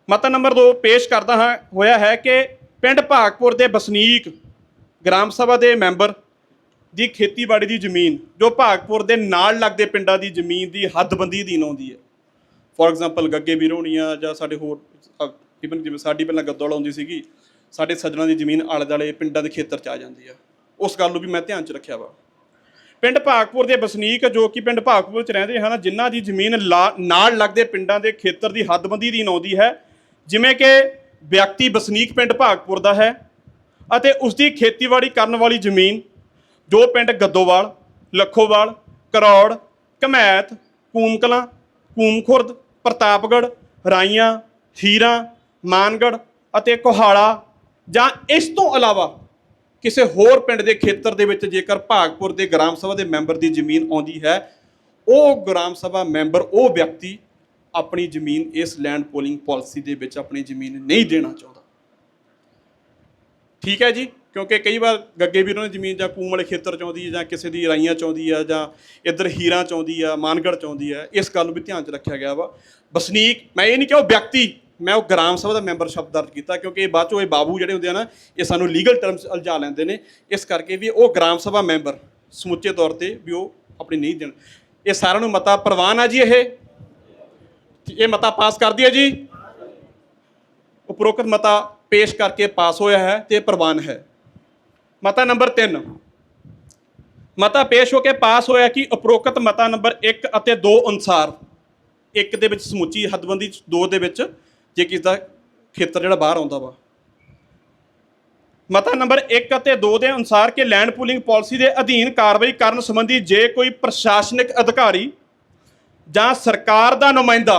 Speaker 1: ਮਤਾ ਨੰਬਰ 2 ਪੇਸ਼ ਕਰਦਾ ਹਾਂ, ਹੋਇਆ ਹੈ ਕਿ ਪਿੰਡ ਭਾਗਪੁਰ ਦੇ ਵਸਨੀਕ, ਗ੍ਰਾਮ ਸਭਾ ਦੇ ਮੈਂਬਰ ਦੀ ਖੇਤੀਬਾੜੀ ਦੀ ਜ਼ਮੀਨ, ਜੋ ਭਾਗਪੁਰ ਦੇ ਨਾਲ ਲੱਗਦੇ ਪਿੰਡਾਂ ਦੀ ਜ਼ਮੀਨ ਦੀ ਹੱਦਬੰਦੀ ਅਧੀਨ ਆਉਂਦੀ ਹੈ। ਫੋਰ ਐਗਜ਼ਾਮਪਲ ਗੱਗੇ ਵੀਰ ਵੀਰੋਣੀਆਂ ਜਾਂ ਸਾਡੇ ਹੋਰ ਇਵਨ ਜਿਵੇਂ ਸਾਡੀ ਪਹਿਲਾਂ ਗੱਦੋਲ ਆਉਂਦੀ ਸੀਗੀ, ਸਾਡੇ ਸੱਜਣਾ ਦੀ ਜ਼ਮੀਨ ਆਲੇ ਦੁਆਲੇ ਪਿੰਡਾਂ ਦੇ ਖੇਤਰ 'ਚ ਆ ਜਾਂਦੀ ਆ। ਉਸ ਗੱਲ ਨੂੰ ਵੀ ਮੈਂ ਧਿਆਨ 'ਚ ਰੱਖਿਆ ਵਾ। ਪਿੰਡ ਭਾਗਪੁਰ ਦੇ ਵਸਨੀਕ ਜੋ ਕਿ ਪਿੰਡ ਭਾਗਪੁਰ 'ਚ ਰਹਿੰਦੇ ਹਨ, ਜਿਨ੍ਹਾਂ ਦੀ ਜ਼ਮੀਨ ਲਾ- ਨਾਲ ਲੱਗਦੇ ਪਿੰਡਾਂ ਦੇ ਖੇਤਰ ਦੀ ਹੱਦਬੰਦੀ ਦੀ ਆਉਂਦੀ ਹੈ। ਜਿਵੇਂ ਕਿ ਵਿਅਕਤੀ ਵਸਨੀਕ ਪਿੰਡ ਭਾਗਪੁਰ ਦਾ ਹੈ ਅਤੇ ਉਸ ਦੀ ਖੇਤੀਬਾੜੀ ਕਰਨ ਵਾਲੀ ਜ਼ਮੀਨ ਜੋ ਪਿੰਡ ਗੱਦੋਵਾਲ, ਲੱਖੋਵਾਲ, ਕਰੌੜ, ਕਮੈਤ, ਕੂਮਕਲਾਂ, ਕੂਮਖੁਰਦ ਪ੍ਰਤਾਪਗੜ੍ਹ, ਰਾਈਆਂ ਹੀਰਾ ਮਾਨਗੜ੍ਹ ਅਤੇ ਕੋਹਾੜਾ ਜਾਂ ਇਸ ਤੋਂ ਇਲਾਵਾ ਕਿਸੇ ਹੋਰ ਪਿੰਡ ਦੇ ਖੇਤਰ ਦੇ ਵਿੱਚ ਜੇਕਰ ਭਾਗਪੁਰ ਦੇ ਗ੍ਰਾਮ ਸਭਾ ਦੇ ਮੈਂਬਰ ਦੀ ਜ਼ਮੀਨ ਆਉਂਦੀ ਹੈ, ਉਹ ਗ੍ਰਾਮ ਸਭਾ ਮੈਂਬਰ, ਉਹ ਵਿਅਕਤੀ ਆਪਣੀ ਜ਼ਮੀਨ ਇਸ ਲੈਂਡ ਪੋਲਿੰਗ ਪਾਲਿਸੀ ਦੇ ਵਿੱਚ ਆਪਣੀ ਜ਼ਮੀਨ ਨਹੀਂ ਦੇਣਾ ਚਾਹੁੰਦਾ। ਠੀਕ ਹੈ ਜੀ? ਕਿਉਂਕਿ ਕਈ ਵਾਰ ਗੱਗੇ ਵੀਰੋਂ ਦੀ ਜ਼ਮੀਨ ਜਾਂ ਕੂਮ ਵਾਲੇ ਖੇਤਰ ਚ ਆਉਂਦੀ ਹੈ ਜਾਂ ਕਿਸੇ ਦੀ ਰਾਈਆਂ ਚ ਆਉਂਦੀ ਆ ਜਾਂ ਇੱਧਰ ਹੀਰਾਂ ਚ ਆਉਂਦੀ ਆ ਮਾਨਗੜ੍ਹ ਚ ਆਉਂਦੀ ਆ ਇਸ ਗੱਲ ਨੂੰ ਵੀ ਧਿਆਨ ਚ ਰੱਖਿਆ ਗਿਆ ਵਾ। ਵਸਨੀਕ, ਮੈਂ ਇਹ ਨਹੀਂ ਕਿਹਾ ਉਹ ਵਿਅਕਤੀ, ਮੈਂ ਉਹ ਗ੍ਰਾਮ ਸਭਾ ਦਾ ਮੈਂਬਰਸ਼ਿਪ ਦਰਜ ਕੀਤਾ ਕਿਉਂਕਿ ਇਹ ਬਾਅਦ ਚੋਂ ਇਹ ਬਾਬੂ ਜਿਹੜੇ ਹੁੰਦੇ ਆ ਨਾ, ਇਹ ਸਾਨੂੰ ਲੀਗਲ ਟਰਮਸ ਉਲਝਾ ਲੈਂਦੇ ਨੇ। ਇਸ ਕਰਕੇ ਵੀ ਉਹ ਗ੍ਰਾਮ ਸਭਾ ਮੈਂਬਰ, ਸਮੁੱਚੇ ਤੌਰ ਤੇ ਵੀ ਉਹ ਆਪਣੀ ਨਹੀਂ ਦੇਣ। ਇਹ ਸਾਰਿਆਂ ਨੂੰ ਮਤਾ ਪ੍ਰਵਾਨ ਆ ਜੀ ਇਹ। ਇਹ ਮਤਾ ਪਾਸ ਕਰ ਦਿਆ ਜੀ। ਉਪਰੋਕਤ ਮਤਾ ਪੇਸ਼ ਕਰਕੇ ਪਾਸ ਹੋਇਆ ਹੈ ਤੇ ਪ੍ਰਵਾਨ ਹੈ। ਮਤਾ ਨੰਬਰ 3 ਮਤਾ ਪੇਸ਼ ਹੋ ਕੇ ਪਾਸ ਹੋਇਆ ਕਿ ਉਪਰੋਕਤ ਮਤਾ ਨੰਬਰ 1 ਅਤੇ 2 ਅਨੁਸਾਰ, ਇੱਕ ਦੇ ਵਿੱਚ ਸਮੁੱਚੀ ਹੱਦਬੰਦੀ 2 ਦੇ ਵਿੱਚ ਜੇ ਕਿਸ ਦਾ ਖੇਤਰ ਜਿਹੜਾ ਬਾਹਰ ਆਉਂਦਾ ਵਾ। ਮਤਾ ਨੰਬਰ 1 ਅਤੇ 2 ਦੇ ਅਨੁਸਾਰ ਕਿ ਲੈਂਡ ਪੂਲਿੰਗ ਪਾਲਿਸੀ ਦੇ ਅਧੀਨ ਕਾਰਵਾਈ ਕਰਨ ਸੰਬੰਧੀ ਜੇ ਕੋਈ ਪ੍ਰਸ਼ਾਸਨਿਕ ਅਧਿਕਾਰੀ ਜਾਂ ਸਰਕਾਰ ਦਾ ਨੁਮਾਇੰਦਾ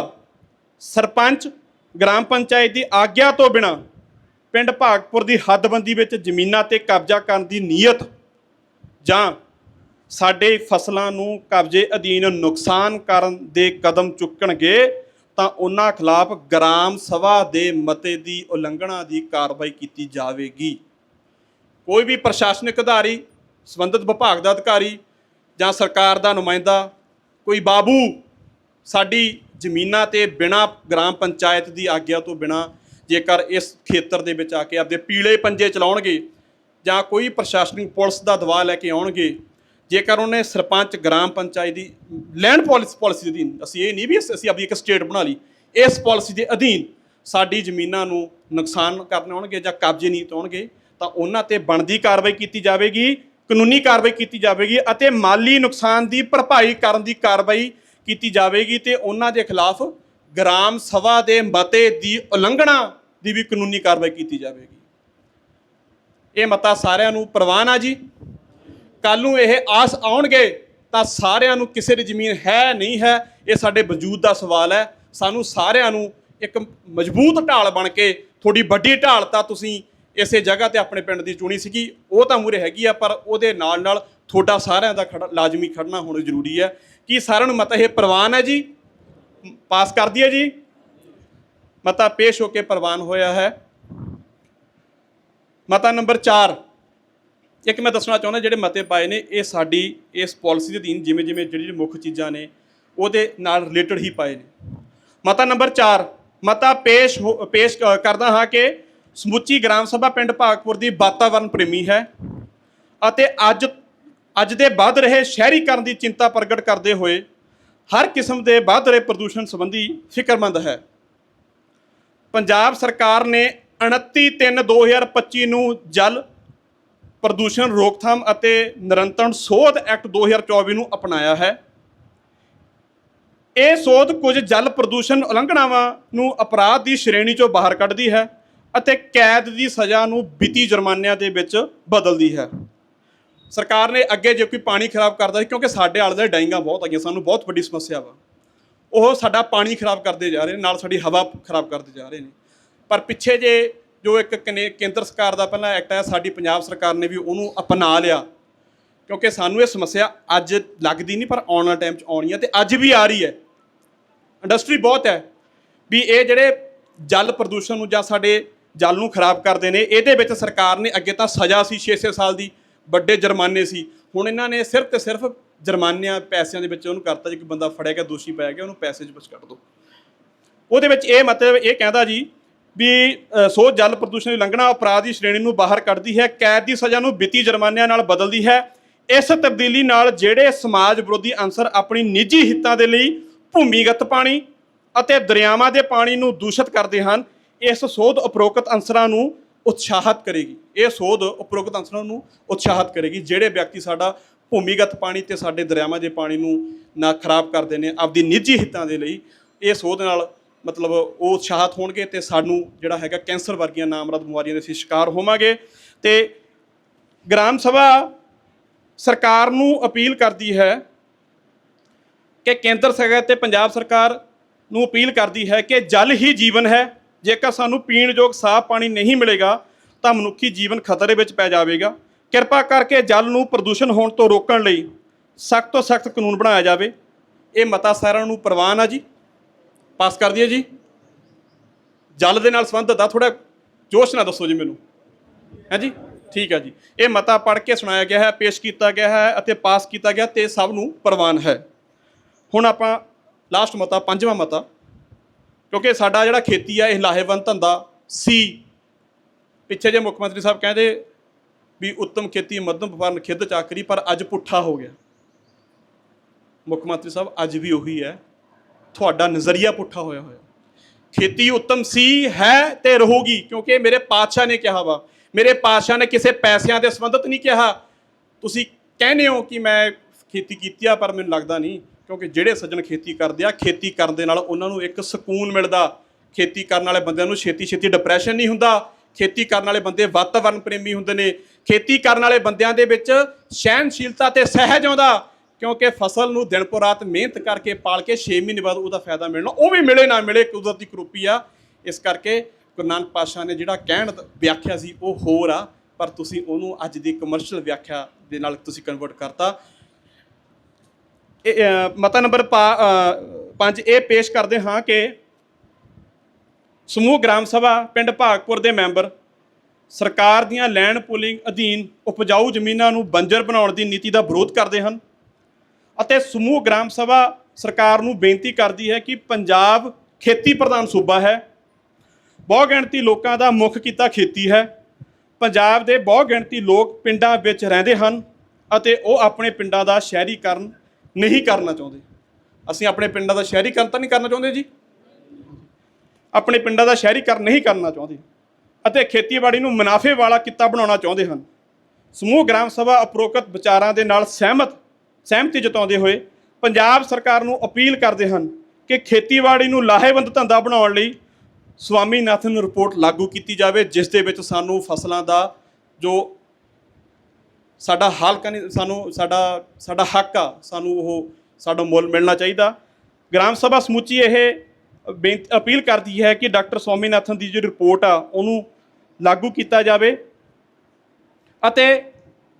Speaker 1: ਸਰਪੰਚ, ਗ੍ਰਾਮ ਪੰਚਾਇਤ ਦੀ ਆਗਿਆ ਤੋਂ ਬਿਨਾ ਪਿੰਡ ਭਾਗਪੁਰ ਦੀ ਹੱਦਬੰਦੀ ਵਿੱਚ ਜ਼ਮੀਨਾਂ ਤੇ ਕਬਜ਼ਾ ਕਰਨ ਦੀ ਨੀਅਤ ਜਾਂ ਸਾਡੇ ਫਸਲਾਂ ਨੂੰ ਕਬਜ਼ੇ ਅਧੀਨ ਨੁਕਸਾਨ ਕਰਨ ਦੇ ਕਦਮ ਚੁੱਕਣਗੇ, ਤਾਂ ਉਹਨਾਂ ਖਿਲਾਫ ਗ੍ਰਾਮ ਸਭਾ ਦੇ ਮਤੇ ਦੀ ਉਲੰਘਣਾ ਦੀ ਕਾਰਵਾਈ ਕੀਤੀ ਜਾਵੇਗੀ। ਕੋਈ ਵੀ ਪ੍ਰਸ਼ਾਸਨਿਕ ਅਧਿਕਾਰੀ, ਸੰਬੰਧਿਤ ਵਿਭਾਗ ਦਾ ਅਧਿਕਾਰੀ ਜਾਂ ਸਰਕਾਰ ਦਾ ਨੁਮਾਇੰਦਾ, ਕੋਈ ਬਾਬੂ ਸਾਡੀ ਜ਼ਮੀਨਾਂ ਤੇ ਬਿਨਾ ਗ੍ਰਾਮ ਪੰਚਾਇਤ ਦੀ ਆਗਿਆ ਤੋਂ ਬਿਨਾ ਜੇਕਰ ਇਸ ਖੇਤਰ ਦੇ ਵਿੱਚ ਆ ਕੇ ਆਪਦੇ ਪੀਲੇ ਪੰਜੇ ਚਲਾਉਣਗੇ ਜਾਂ ਕੋਈ ਪ੍ਰਸ਼ਾਸਨਿਕ ਪੁਲਿਸ ਦਾ ਦਬਾਅ ਲੈ ਕੇ ਆਉਣਗੇ, ਜੇਕਰ ਉਹਨੇ ਸਰਪੰਚ, ਗ੍ਰਾਮ ਪੰਚਾਇਤ ਦੀ, ਲੈਂਡ ਪਾਲਿਸੀ ਪਾਲਿਸੀ ਦੇ ਅਧੀਨ, ਅਸੀਂ ਇਹ ਨਹੀਂ ਵੀ ਅਸੀਂ ਅਸੀਂ ਆਪਣੀ ਇੱਕ ਸਟੇਟ ਬਣਾ ਲਈ, ਇਸ ਪਾਲਿਸੀ ਦੇ ਅਧੀਨ ਸਾਡੀ ਜ਼ਮੀਨਾਂ ਨੂੰ ਨੁਕਸਾਨ ਕਰਨ ਆਉਣਗੇ ਜਾਂ ਕਬਜ਼ੇ ਨਹੀਂ ਤਾਉਣਗੇ ਤਾਂ ਉਹਨਾਂ ਤੇ ਬਣਦੀ ਕਾਰਵਾਈ ਕੀਤੀ ਜਾਵੇਗੀ, ਕਾਨੂੰਨੀ ਕਾਰਵਾਈ ਕੀਤੀ ਜਾਵੇਗੀ ਅਤੇ ਮਾਲੀ ਨੁਕਸਾਨ ਦੀ ਭਰਪਾਈ ਕਰਨ ਦੀ ਕਾਰਵਾਈ ਕੀਤੀ ਜਾਵੇਗੀ ਤੇ ਉਹਨਾਂ ਦੇ ਖਿਲਾਫ ਗ੍ਰਾਮ ਸਭਾ ਦੇ ਮਤੇ ਦੀ ਉਲੰਘਣਾ ਦੀ ਵੀ ਕਾਨੂੰਨੀ ਕਾਰਵਾਈ ਕੀਤੀ ਜਾਵੇਗੀ। ਇਹ ਮਤਾ ਸਾਰਿਆਂ ਨੂੰ ਪ੍ਰਵਾਨ ਆ ਜੀ। ਕੱਲ ਨੂੰ ਇਹ ਆਸ ਆਉਣਗੇ ਤਾਂ ਸਾਰਿਆਂ ਨੂੰ ਕਿਸੇ ਦੀ ਜ਼ਮੀਨ ਹੈ ਨਹੀਂ ਹੈ, ਇਹ ਸਾਡੇ ਵਜੂਦ ਦਾ ਸਵਾਲ ਹੈ। ਸਾਨੂੰ ਸਾਰਿਆਂ ਨੂੰ ਇੱਕ ਮਜ਼ਬੂਤ ਢਾਲ ਬਣ ਕੇ ਤੁਹਾਡੀ ਵੱਡੀ ਢਾਲ ਤਾਂ ਤੁਸੀਂ ਇਸੇ ਜਗ੍ਹਾ ਤੇ ਆਪਣੇ ਪਿੰਡ ਦੀ ਚੁਣੀ ਸੀਗੀ, ਉਹ ਤਾਂ ਮੂਰੇ ਹੈਗੀ ਆ, ਪਰ ਉਹਦੇ ਨਾਲ ਨਾਲ ਤੁਹਾਡਾ ਸਾਰਿਆਂ ਦਾ ਖੜਾ, ਲਾਜ਼ਮੀ ਖੜਨਾ ਹੋਣਾ ਜ਼ਰੂਰੀ ਹੈ। ਕਿ ਸਾਰਿਆਂ ਨੂੰ ਮਤਾ ਇਹ ਪ੍ਰਵਾਨ ਹੈ ਜੀ? ਪਾਸ ਕਰ ਦਈਏ ਜੀ। ਮਤਾ ਪੇਸ਼ ਹੋ ਕੇ ਪ੍ਰਵਾਨ ਹੋਇਆ ਹੈ। ਮਤਾ ਨੰਬਰ 4 ਇੱਕ ਮੈਂ ਦੱਸਣਾ ਚਾਹੁੰਦਾ, ਜਿਹੜੇ ਮਤੇ ਪਾਏ ਨੇ, ਇਹ ਸਾਡੀ ਇਸ ਪਾਲਿਸੀ ਦੇ ਅਧੀਨ ਜਿਵੇਂ ਜਿਵੇਂ ਜਿਹੜੀ ਮੁੱਖ ਚੀਜ਼ਾਂ ਨੇ, ਉਹਦੇ ਨਾਲ ਰਿਲੇਟਡ ਹੀ ਪਾਏ ਨੇ। ਮਤਾ ਨੰਬਰ 4 ਮਤਾ ਪੇਸ਼ ਹੋ- ਪੇਸ਼ ਕਰਦਾ ਹਾਂ ਕਿ ਸਮੁੱਚੀ ਗ੍ਰਾਮ ਸਭਾ ਪਿੰਡ ਭਾਗਪੁਰ ਦੀ ਵਾਤਾਵਰਣ ਪ੍ਰੇਮੀ ਹੈ ਅਤੇ ਅੱਜ ਅੱਜ ਦੇ ਵੱਧ ਰਹੇ ਸ਼ਹਿਰੀਕਰਨ ਦੀ ਚਿੰਤਾ ਪ੍ਰਗਟ ਕਰਦੇ ਹੋਏ ਹਰ ਕਿਸਮ ਦੇ ਵੱਧ ਰਹੇ ਪ੍ਰਦੂਸ਼ਣ ਸੰਬੰਧੀ ਫਿਕਰਮੰਦ ਹੈ। ਪੰਜਾਬ ਸਰਕਾਰ ਨੇ 29/3/2025 ਨੂੰ ਜਲ ਪ੍ਰਦੂਸ਼ਣ ਰੋਕਥਾਮ ਅਤੇ ਨਿਰੰਤਰਣ ਸੋਧ ਐਕਟ 2024 ਨੂੰ ਅਪਣਾਇਆ ਹੈ। ਇਹ ਸੋਧ ਕੁਝ ਜਲ ਪ੍ਰਦੂਸ਼ਣ ਉਲੰਘਣਾਵਾਂ ਨੂੰ ਅਪਰਾਧ ਦੀ ਸ਼੍ਰੇਣੀ ਚੋਂ ਬਾਹਰ ਕੱਢਦੀ ਹੈ ਅਤੇ ਕੈਦ ਦੀ ਸਜ਼ਾ ਨੂੰ ਵਿੱਤੀ ਜੁਰਮਾਨਿਆਂ ਦੇ ਵਿੱਚ ਬਦਲਦੀ ਹੈ। ਸਰਕਾਰ ਨੇ ਅੱਗੇ ਜੇ ਕੋਈ ਪਾਣੀ ਖਰਾਬ ਕਰਦਾ ਸੀ, ਕਿਉਂਕਿ ਸਾਡੇ ਆਲੇ ਦੇ ਡਾਈਆਂ ਬਹੁਤ ਆਈਆਂ, ਸਾਨੂੰ ਬਹੁਤ ਵੱਡੀ ਸਮੱਸਿਆ ਵਾ। ਉਹ ਸਾਡਾ ਪਾਣੀ ਖਰਾਬ ਕਰਦੇ ਜਾ ਰਹੇ ਨੇ, ਨਾਲ ਸਾਡੀ ਹਵਾ ਖਰਾਬ ਕਰਦੇ ਜਾ ਰਹੇ ਨੇ। ਪਰ ਪਿੱਛੇ ਜੇ ਜੋ ਇੱਕ ਕਨੇ- ਕੇਂਦਰ ਸਰਕਾਰ ਦਾ ਪਹਿਲਾਂ ਐਕਟ ਆਇਆ, ਸਾਡੀ ਪੰਜਾਬ ਸਰਕਾਰ ਨੇ ਵੀ ਉਹਨੂੰ ਅਪਣਾ ਲਿਆ। ਕਿਉਂਕਿ ਸਾਨੂੰ ਇਹ ਸਮੱਸਿਆ ਅੱਜ ਲੱਗਦੀ ਨਹੀਂ, ਪਰ ਆਉਣ ਵਾਲੇ ਟਾਈਮ 'ਚ ਆਉਣੀ ਹੈ ਤੇ ਅੱਜ ਵੀ ਆ ਰਹੀ ਹੈ। ਇੰਡਸਟਰੀ ਬਹੁਤ ਹੈ ਵੀ ਇਹ ਜਿਹੜੇ ਜਲ ਪ੍ਰਦੂਸ਼ਣ ਨੂੰ ਜਾਂ ਸਾਡੇ ਜਲ ਨੂੰ ਖਰਾਬ ਕਰਦੇ ਨੇ, ਇਹਦੇ ਵਿੱਚ ਸਰਕਾਰ ਨੇ ਅੱਗੇ ਤਾਂ ਸਜ਼ਾ ਸੀ 6-6 ਸਾਲ ਦੀ। ਵੱਡੇ ਜੁਰਮਾਨੇ ਸੀ। ਹੁਣ ਇਹਨਾਂ ਨੇ ਸਿਰਫ ਤੇ ਸਿਰਫ ਜੁਰਮਾਨਿਆਂ ਪੈਸਿਆਂ ਦੇ ਵਿੱਚ ਉਹਨੂੰ ਕਰਤਾ ਜੇ ਕੋਈ ਬੰਦਾ ਫੜਿਆ ਗਿਆ ਦੋਸ਼ੀ ਪਾਇਆ ਗਿਆ ਉਹਨੂੰ ਪੈਸੇ 'ਚ ਵਿੱਚ ਕੱਢ ਦਿਓ ਉਹਦੇ ਵਿੱਚ ਇਹ ਮਤਲਬ ਇਹ ਕਹਿੰਦਾ ਜੀ ਵੀ ਅ, ਸੋਧ ਜਲ ਪ੍ਰਦੂਸ਼ਣ ਦੀ ਉਲੰਘਣਾ ਅਪਰਾਧ ਦੀ ਸ਼੍ਰੇਣੀ ਨੂੰ ਬਾਹਰ ਕੱਢਦੀ ਹੈ ਕੈਦ ਦੀ ਸਜ਼ਾ ਨੂੰ ਵਿੱਤੀ ਜੁਰਮਾਨਿਆਂ ਨਾਲ ਬਦਲਦੀ ਹੈ। ਇਸ ਤਬਦੀਲੀ ਨਾਲ ਜਿਹੜੇ ਸਮਾਜ ਵਿਰੋਧੀ ਅਨਸਰ ਆਪਣੀ ਨਿੱਜੀ ਹਿੱਤਾਂ ਦੇ ਲਈ ਭੂਮੀਗਤ ਪਾਣੀ ਅਤੇ ਦਰਿਆਵਾਂ ਦੇ ਪਾਣੀ ਨੂੰ ਦੂਸ਼ਿਤ ਕਰਦੇ ਹਨ ਇਸ ਸੋਧ ਉਪਰੋਕਤ ਅਨਸਰਾਂ ਨੂੰ ਉਤਸ਼ਾਹਤ ਕਰੇਗੀ। ਇਹ ਸੋਧ ਉਪਰੋਕਤ ਅਨਸਰਾਂ ਨੂੰ ਉਤਸ਼ਾਹਤ ਕਰੇਗੀ, ਜਿਹੜੇ ਵਿਅਕਤੀ ਸਾਡਾ ਭੂਮੀਗਤ ਪਾਣੀ ਤੇ ਸਾਡੇ ਦਰਿਆਵਾਂ ਦੇ ਪਾਣੀ ਨੂੰ ਨਾ ਖਰਾਬ ਕਰਦੇ ਨੇ, ਆਪਦੀ ਨਿੱਜੀ ਹਿੱਤਾਂ ਦੇ ਲਈ ਇਹ ਸੋਧ ਨਾਲ ਮਤਲਬ ਉਹ ਉਤਸ਼ਾਹਤ ਹੋਣਗੇ ਤੇ ਸਾਨੂੰ ਜਿਹੜਾ ਹੈਗਾ ਕੈਂਸਰ ਵਰਗੀਆਂ ਨਾਮਰਦ ਬਿਮਾਰੀਆਂ ਦੇ ਅਸੀਂ ਸ਼ਿਕਾਰ ਹੋਵਾਂਗੇ ਤੇ ਗ੍ਰਾਮ ਸਭਾ ਸਰਕਾਰ ਨੂੰ ਅਪੀਲ ਕਰਦੀ ਹੈ ਕਿ ਕੇਂਦਰ ਸਰਕਾਰ ਤੇ ਪੰਜਾਬ ਸਰਕਾਰ ਨੂੰ ਅਪੀਲ ਕਰਦੀ ਹੈ ਕਿ ਜਲ ਹੀ ਜੀਵਨ ਹੈ। ਜੇਕਰ ਸਾਨੂੰ ਪੀਣ ਯੋਗ ਸਾਫ਼ ਪਾਣੀ ਨਹੀਂ ਮਿਲੇਗਾ, ਤਾਂ ਮਨੁੱਖੀ ਜੀਵਨ ਖਤਰੇ ਵਿੱਚ ਪੈ ਜਾਵੇਗਾ। ਕਿਰਪਾ ਕਰਕੇ ਜਲ ਨੂੰ ਪ੍ਰਦੂਸ਼ਣ ਹੋਣ ਤੋਂ ਰੋਕਣ ਲਈ ਸਖਤ ਤੋਂ ਸਖਤ ਕਾਨੂੰਨ ਬਣਾਇਆ ਜਾਵੇ। ਇਹ ਮਤਾ ਸਾਰਿਆਂ ਨੂੰ ਪ੍ਰਵਾਨ ਆ ਜੀ। ਪਾਸ ਕਰ ਦਈਏ ਜੀ। ਜਲ ਦੇ ਨਾਲ ਸੰਬੰਧਿਤ ਆ ਥੋੜਾ ਜੋਸ਼ ਨਾ ਦੱਸੋ ਜੀ ਮੈਨੂੰ। ਹੈ ਜੀ? ਠੀਕ ਹੈ ਜੀ। ਇਹ ਮਤਾ ਪੜ੍ਹ ਕੇ ਸੁਣਾਇਆ ਗਿਆ ਹੈ, ਪੇਸ਼ ਕੀਤਾ ਗਿਆ ਹੈ ਅਤੇ ਪਾਸ ਕੀਤਾ ਗਿਆ ਤੇ ਸਭ ਨੂੰ ਪ੍ਰਵਾਨ ਹੈ। ਹੁਣ ਆਪਾਂ ਲਾਸਟ ਮਤਾ, ਪੰਜਵਾਂ ਮਤਾ। ਕਿਉਂਕਿ ਸਾਡਾ ਜਿਹੜਾ ਖੇਤੀ ਆ, ਇਹ ਲਾਹੇਵੰਦ ਧੰਦਾ ਸੀ। ਪਿੱਛੇ ਜੇ ਮੁੱਖ ਮੰਤਰੀ ਸਾਹਿਬ ਕਹਿੰਦੇ ਵੀ ਉੱਤਮ ਖੇਤੀ, ਮੱਧਮ ਵਪਾਰ ਖਿੱਦ ਚਾਕਰੀ, ਪਰ ਅੱਜ ਪੁੱਠਾ ਹੋ ਗਿਆ। ਮੁੱਖ ਮੰਤਰੀ ਸਾਹਿਬ, ਅੱਜ ਵੀ ਉਹੀ ਹੈ। ਤੁਹਾਡਾ ਨਜ਼ਰੀਆ ਪੁੱਠਾ ਹੋਇਆ ਹੋਇਆ। ਖੇਤੀ ਉੱਤਮ ਸੀ, ਹੈ ਤੇ ਰਹੂਗੀ, ਕਿਉਂਕਿ ਮੇਰੇ ਪਾਤਸ਼ਾਹ ਨੇ ਕਿਹਾ ਵਾ। ਮੇਰੇ ਪਾਤਸ਼ਾਹ ਨੇ ਕਿਸੇ ਪੈਸਿਆਂ ਦੇ ਸੰਬੰਧਤ ਨਹੀਂ ਕਿਹਾ। ਤੁਸੀਂ ਕਹਿੰਦੇ ਹੋ ਕਿ ਮੈਂ ਖੇਤੀ ਕੀਤੀ ਆ, ਪਰ ਮੈਨੂੰ ਲੱਗਦਾ ਨਹੀਂ। ਕਿਉਂਕਿ ਜਿਹੜੇ ਸੱਜਣ ਖੇਤੀ ਕਰਦੇ ਆ, ਖੇਤੀ ਕਰਨ ਦੇ ਨਾਲ ਉਹਨਾਂ ਨੂੰ ਇੱਕ ਸਕੂਨ ਮਿਲਦਾ। ਖੇਤੀ ਕਰਨ ਵਾਲੇ ਬੰਦਿਆਂ ਨੂੰ ਛੇਤੀ ਛੇਤੀ ਡਿਪਰੈਸ਼ਨ ਨਹੀਂ ਹੁੰਦਾ। ਖੇਤੀ ਕਰਨ ਵਾਲੇ ਬੰਦੇ ਵਾਤਾਵਰਣ ਪ੍ਰੇਮੀ ਹੁੰਦੇ ਨੇ। ਖੇਤੀ ਕਰਨ ਵਾਲੇ ਬੰਦਿਆਂ ਦੇ ਵਿੱਚ ਸਹਿਨਸ਼ੀਲਤਾ ਤੇ ਸਹਿਜ ਆਉਂਦਾ। ਕਿਉਂਕਿ ਫਸਲ ਨੂੰ ਦਿਨ ਪਰ ਰਾਤ ਮਿਹਨਤ ਕਰਕੇ ਪਾਲ ਕੇ 6 ਮਹੀਨੇ ਬਾਅਦ ਉਹਦਾ ਫਾਇਦਾ ਮਿਲਣਾ, ਉਹ ਵੀ ਮਿਲੇ ਨਾ ਮਿਲੇ ਕੁਦਰਤੀ ਕਰੂਪੀ ਆ। ਇਸ ਕਰਕੇ ਗੁਰੂ ਨਾਨਕ ਪਾਤਸ਼ਾਹ ਨੇ ਜਿਹੜਾ ਕਹਿਣ ਵਿਆਖਿਆ ਸੀ ਉਹ ਹੋਰ ਆ। ਪਰ ਤੁਸੀਂ ਉਹਨੂੰ ਅੱਜ ਦੀ ਕਮਰਸ਼ੀਅਲ ਵਿਆਖਿਆ ਦੇ ਨਾਲ ਤੁਸੀਂ ਕਨਵਰਟ ਕਰਤਾ। ਇਹ ਅ, ਮਤਾ ਨੰਬਰ 5 ਇਹ ਪੇਸ਼ ਕਰਦੇ ਹਾਂ ਕਿ ਸਮੂਹ ਗ੍ਰਾਮ ਸਭਾ ਪਿੰਡ ਭਾਗਪੁਰ ਦੇ ਮੈਂਬਰ ਸਰਕਾਰ ਦੀਆਂ ਲੈਂਡ ਪੂਲਿੰਗ ਅਧੀਨ ਉਪਜਾਊ ਜ਼ਮੀਨਾਂ ਨੂੰ ਬੰਜਰ ਬਣਾਉਣ ਦੀ ਨੀਤੀ ਦਾ ਵਿਰੋਧ ਕਰਦੇ ਹਨ ਅਤੇ ਸਮੂਹ ਗ੍ਰਾਮ ਸਭਾ ਸਰਕਾਰ ਨੂੰ ਬੇਨਤੀ ਕਰਦੀ ਹੈ ਕਿ ਪੰਜਾਬ ਖੇਤੀ ਪ੍ਰਧਾਨ ਸੂਬਾ ਹੈ ਬਹੁਗਿਣਤੀ ਲੋਕਾਂ ਦਾ ਮੁੱਖ ਕਿੱਤਾ ਖੇਤੀ ਹੈ ਪੰਜਾਬ ਦੇ ਬਹੁਗਿਣਤੀ ਲੋਕ ਪਿੰਡਾਂ ਵਿੱਚ ਰਹਿੰਦੇ ਹਨ ਅਤੇ ਉਹ ਆਪਣੇ ਪਿੰਡਾਂ ਦਾ ਸ਼ਹਿਰੀਕਰਨ ਨਹੀਂ ਕਰਨਾ ਚਾਹੁੰਦੇ। ਅਸੀਂ ਆਪਣੇ ਪਿੰਡਾਂ ਦਾ ਸ਼ਹਿਰੀਕਰਨ ਤਾਂ ਨਹੀਂ ਕਰਨਾ ਚਾਹੁੰਦੇ ਜੀ। ਆਪਣੇ ਪਿੰਡਾਂ ਦਾ ਸ਼ਹਿਰੀਕਰਨ ਨਹੀਂ ਕਰਨਾ ਚਾਹੁੰਦੇ। ਅਤੇ ਖੇਤੀਬਾੜੀ ਨੂੰ ਮੁਨਾਫੇ ਵਾਲਾ ਕਿੱਤਾ ਬਣਾਉਣਾ ਚਾਹੁੰਦੇ ਹਨ। ਸਮੂਹ ਗ੍ਰਾਮ ਸਭਾ ਅਪਰੋਕਤ ਵਿਚਾਰਾਂ ਦੇ ਨਾਲ ਸਹਿਮਤ, ਸਹਿਮਤੀ ਜਤਾਉਂਦੇ ਹੋਏ ਪੰਜਾਬ ਸਰਕਾਰ ਨੂੰ ਅਪੀਲ ਕਰਦੇ ਹਨ ਕਿ ਖੇਤੀਬਾੜੀ ਨੂੰ ਲਾਹੇਵੰਦ ਧੰਦਾ ਬਣਾਉਣ ਲਈ ਸਵਾਮੀਨਾਥਨ ਰਿਪੋਰਟ ਲਾਗੂ ਕੀਤੀ ਜਾਵੇ, ਜਿਸ ਦੇ ਵਿੱਚ ਸਾਨੂੰ ਫਸਲਾਂ ਦਾ ਜੋ ਸਾਡਾ ਹਲਕਾ ਨਹੀਂ, ਸਾਨੂੰ ਸਾਡਾ ਸਾਡਾ ਹੱਕ ਆ, ਸਾਨੂੰ ਉਹ ਸਾਡਾ ਮੁੱਲ ਮਿਲਣਾ ਚਾਹੀਦਾ। ਗ੍ਰਾਮ ਸਭਾ ਸਮੁੱਚੀ ਇਹ ਬੇਨਤੀ, ਅਪੀਲ ਕਰਦੀ ਹੈ ਕਿ ਡਾਕਟਰ ਸਵਾਮੀਨਾਥਨ ਦੀ ਜੋ ਰਿਪੋਰਟ ਆ, ਉਹਨੂੰ ਲਾਗੂ ਕੀਤਾ ਜਾਵੇ ਅਤੇ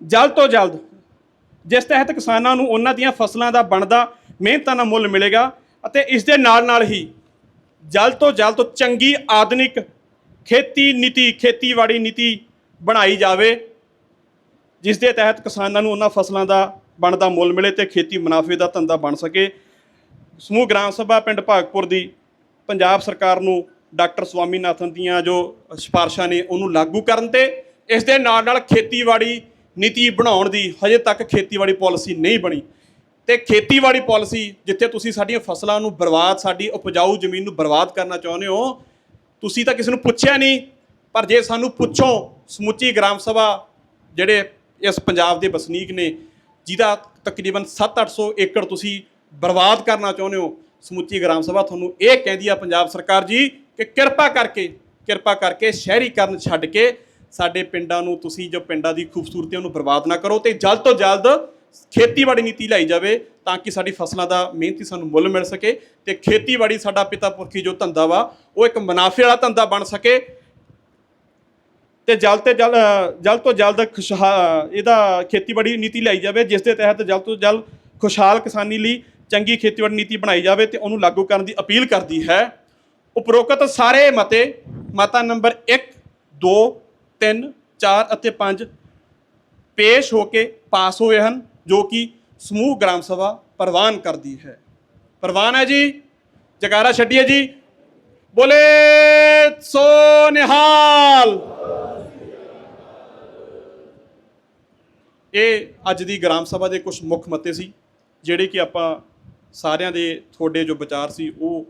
Speaker 1: ਜਲਦ ਤੋਂ ਜਲਦ, ਜਿਸ ਤਹਿਤ ਕਿਸਾਨਾਂ ਨੂੰ ਉਹਨਾਂ ਦੀਆਂ ਫਸਲਾਂ ਦਾ ਬਣਦਾ ਮਿਹਨਤਾਂ ਦਾ ਮੁੱਲ ਮਿਲੇਗਾ ਅਤੇ ਇਸ ਦੇ ਨਾਲ ਨਾਲ ਹੀ ਜਲਦ ਤੋਂ ਜਲਦ ਚੰਗੀ ਆਧੁਨਿਕ ਖੇਤੀ ਨੀਤੀ, ਖੇਤੀਬਾੜੀ ਨੀਤੀ ਬਣਾਈ ਜਾਵੇ। ਜਿਸ ਦੇ ਤਹਿਤ ਕਿਸਾਨਾਂ ਨੂੰ ਉਹਨਾਂ ਫਸਲਾਂ ਦਾ, ਬਣਦਾ ਮੁੱਲ ਮਿਲੇ ਤੇ ਖੇਤੀ ਮੁਨਾਫੇ ਦਾ ਧੰਦਾ ਬਣ ਸਕੇ। ਸਮੂਹ ਗ੍ਰਾਮ ਸਭਾ ਪਿੰਡ ਭਾਗਪੁਰ ਦੀ ਪੰਜਾਬ ਸਰਕਾਰ ਨੂੰ ਡਾਕਟਰ ਸਵਾਮੀਨਾਥਨ ਦੀਆਂ ਜੋ ਸਿਫਾਰਸ਼ਾਂ ਨੇ ਉਹਨੂੰ ਲਾਗੂ ਕਰਨ ਤੇ ਇਸ ਦੇ ਨਾਲ ਨਾਲ ਖੇਤੀਬਾੜੀ ਨੀਤੀ ਬਣਾਉਣ ਦੀ ਹਜੇ ਤੱਕ ਖੇਤੀਬਾੜੀ ਪਾਲਿਸੀ ਨਹੀਂ ਬਣੀ। ਤੇ ਖੇਤੀਬਾੜੀ ਪਾਲਿਸੀ ਜਿੱਥੇ ਤੁਸੀਂ ਸਾਡੀਆਂ ਫਸਲਾਂ ਨੂੰ ਬਰਬਾਦ, ਸਾਡੀ ਉਪਜਾਊ ਜ਼ਮੀਨ ਨੂੰ ਬਰਬਾਦ ਕਰਨਾ ਚਾਹੁੰਦੇ ਹੋ, ਤੁਸੀਂ ਤਾਂ ਕਿਸੇ ਨੂੰ ਪੁੱਛਿਆ ਨਹੀਂ, ਪਰ ਜੇ ਸਾਨੂੰ ਪੁੱਛੋ, ਸਮੁੱਚੀ ਗ੍ਰਾਮ ਸਭਾ ਜਿਹੜੇ ਇਸ ਪੰਜਾਬ ਦੇ ਵਸਨੀਕ ਨੇ, ਜਿਹਦਾ ਤਕਰੀਬਨ 7-800 ਏਕੜ ਤੁਸੀਂ ਬਰਬਾਦ ਕਰਨਾ ਚਾਹੁੰਦੇ ਹੋ, ਸਮੁੱਚੀ ਗ੍ਰਾਮ ਸਭਾ ਤੁਹਾਨੂੰ ਇਹ ਕਹਿੰਦੀ ਆ ਪੰਜਾਬ ਸਰਕਾਰ ਜੀ ਕਿ ਕਿਰਪਾ ਕਰਕੇ ਕਿਰਪਾ ਕਰਕੇ ਸ਼ਹਿਰੀਕਰਨ ਛੱਡ ਕੇ ਸਾਡੇ ਪਿੰਡਾਂ ਨੂੰ, ਤੁਸੀਂ ਜੋ ਪਿੰਡਾਂ ਦੀ ਖੂਬਸੂਰਤੀ ਉਹਨੂੰ ਬਰਬਾਦ ਨਾ ਕਰੋ ਤੇ ਜਲਦ ਤੋਂ ਜਲਦ ਖੇਤੀਬਾੜੀ ਨੀਤੀ ਲਈ ਜਾਵੇ ਤਾਂ ਕਿ ਸਾਡੀ ਫਸਲਾਂ ਦਾ ਮਿਹਨਤੀ ਸਾਨੂੰ ਮੁੱਲ ਮਿਲ ਸਕੇ ਤੇ ਖੇਤੀਬਾੜੀ ਸਾਡਾ ਪਿਤਾ ਪੁਰਖੀ ਜੋ ਧੰਦਾ ਵਾ, ਉਹ ਇੱਕ ਮੁਨਾਫੇ ਵਾਲਾ ਧੰਦਾ ਬਣ ਸਕੇ ਤੇ ਜਲਦ ਤੇ ਜਲ ਅ, ਜਲਦ ਤੋਂ ਜਲਦ ਖੁਸ਼ਹਾਲ ਇਹਦਾ ਖੇਤੀਬਾੜੀ ਨੀਤੀ ਲਈ ਜਾਵੇ ਜਿਸ ਦੇ ਤਹਿਤ ਜਲਦ ਤੋਂ ਜਲਦ ਖੁਸ਼ਹਾਲ ਕਿਸਾਨੀ ਲਈ ਚੰਗੀ ਖੇਤੀਬਾੜੀ ਨੀਤੀ ਬਣਾਈ ਜਾਵੇ ਤੇ ਉਹਨੂੰ ਲਾਗੂ ਕਰਨ ਦੀ ਅਪੀਲ ਕਰਦੀ ਹੈ। ਉਪਰੋਕਤ ਸਾਰੇ ਮਤੇ ਮਤਾ ਨੰਬਰ 1 2 3 4 ਅਤੇ 5 ਪੇਸ਼ ਹੋ ਕੇ ਪਾਸ ਹੋਏ ਹਨ ਜੋ ਕਿ ਸਮੂਹ ਗ੍ਰਾਮ ਸਭਾ ਪ੍ਰਵਾਨ ਕਰਦੀ ਹੈ। ਪ੍ਰਵਾਨ ਹੈ ਜੀ ਜਕਾਰਾ ਛੱਡੀਏ ਜੀ। ਬੋਲੇ ਸੋ ਨਿਹਾਲ! ਇਹ ਅੱਜ ਦੀ ਗ੍ਰਾਮ ਸਭਾ ਦੇ ਕੁਝ ਮੁੱਖ ਮਤੇ ਸੀ, ਜਿਹੜੇ ਕਿ ਆਪਾਂ ਸਾਰਿਆਂ ਦੇ ਤੁਹਾਡੇ ਜੋ ਵਿਚਾਰ ਸੀ, ਉਹ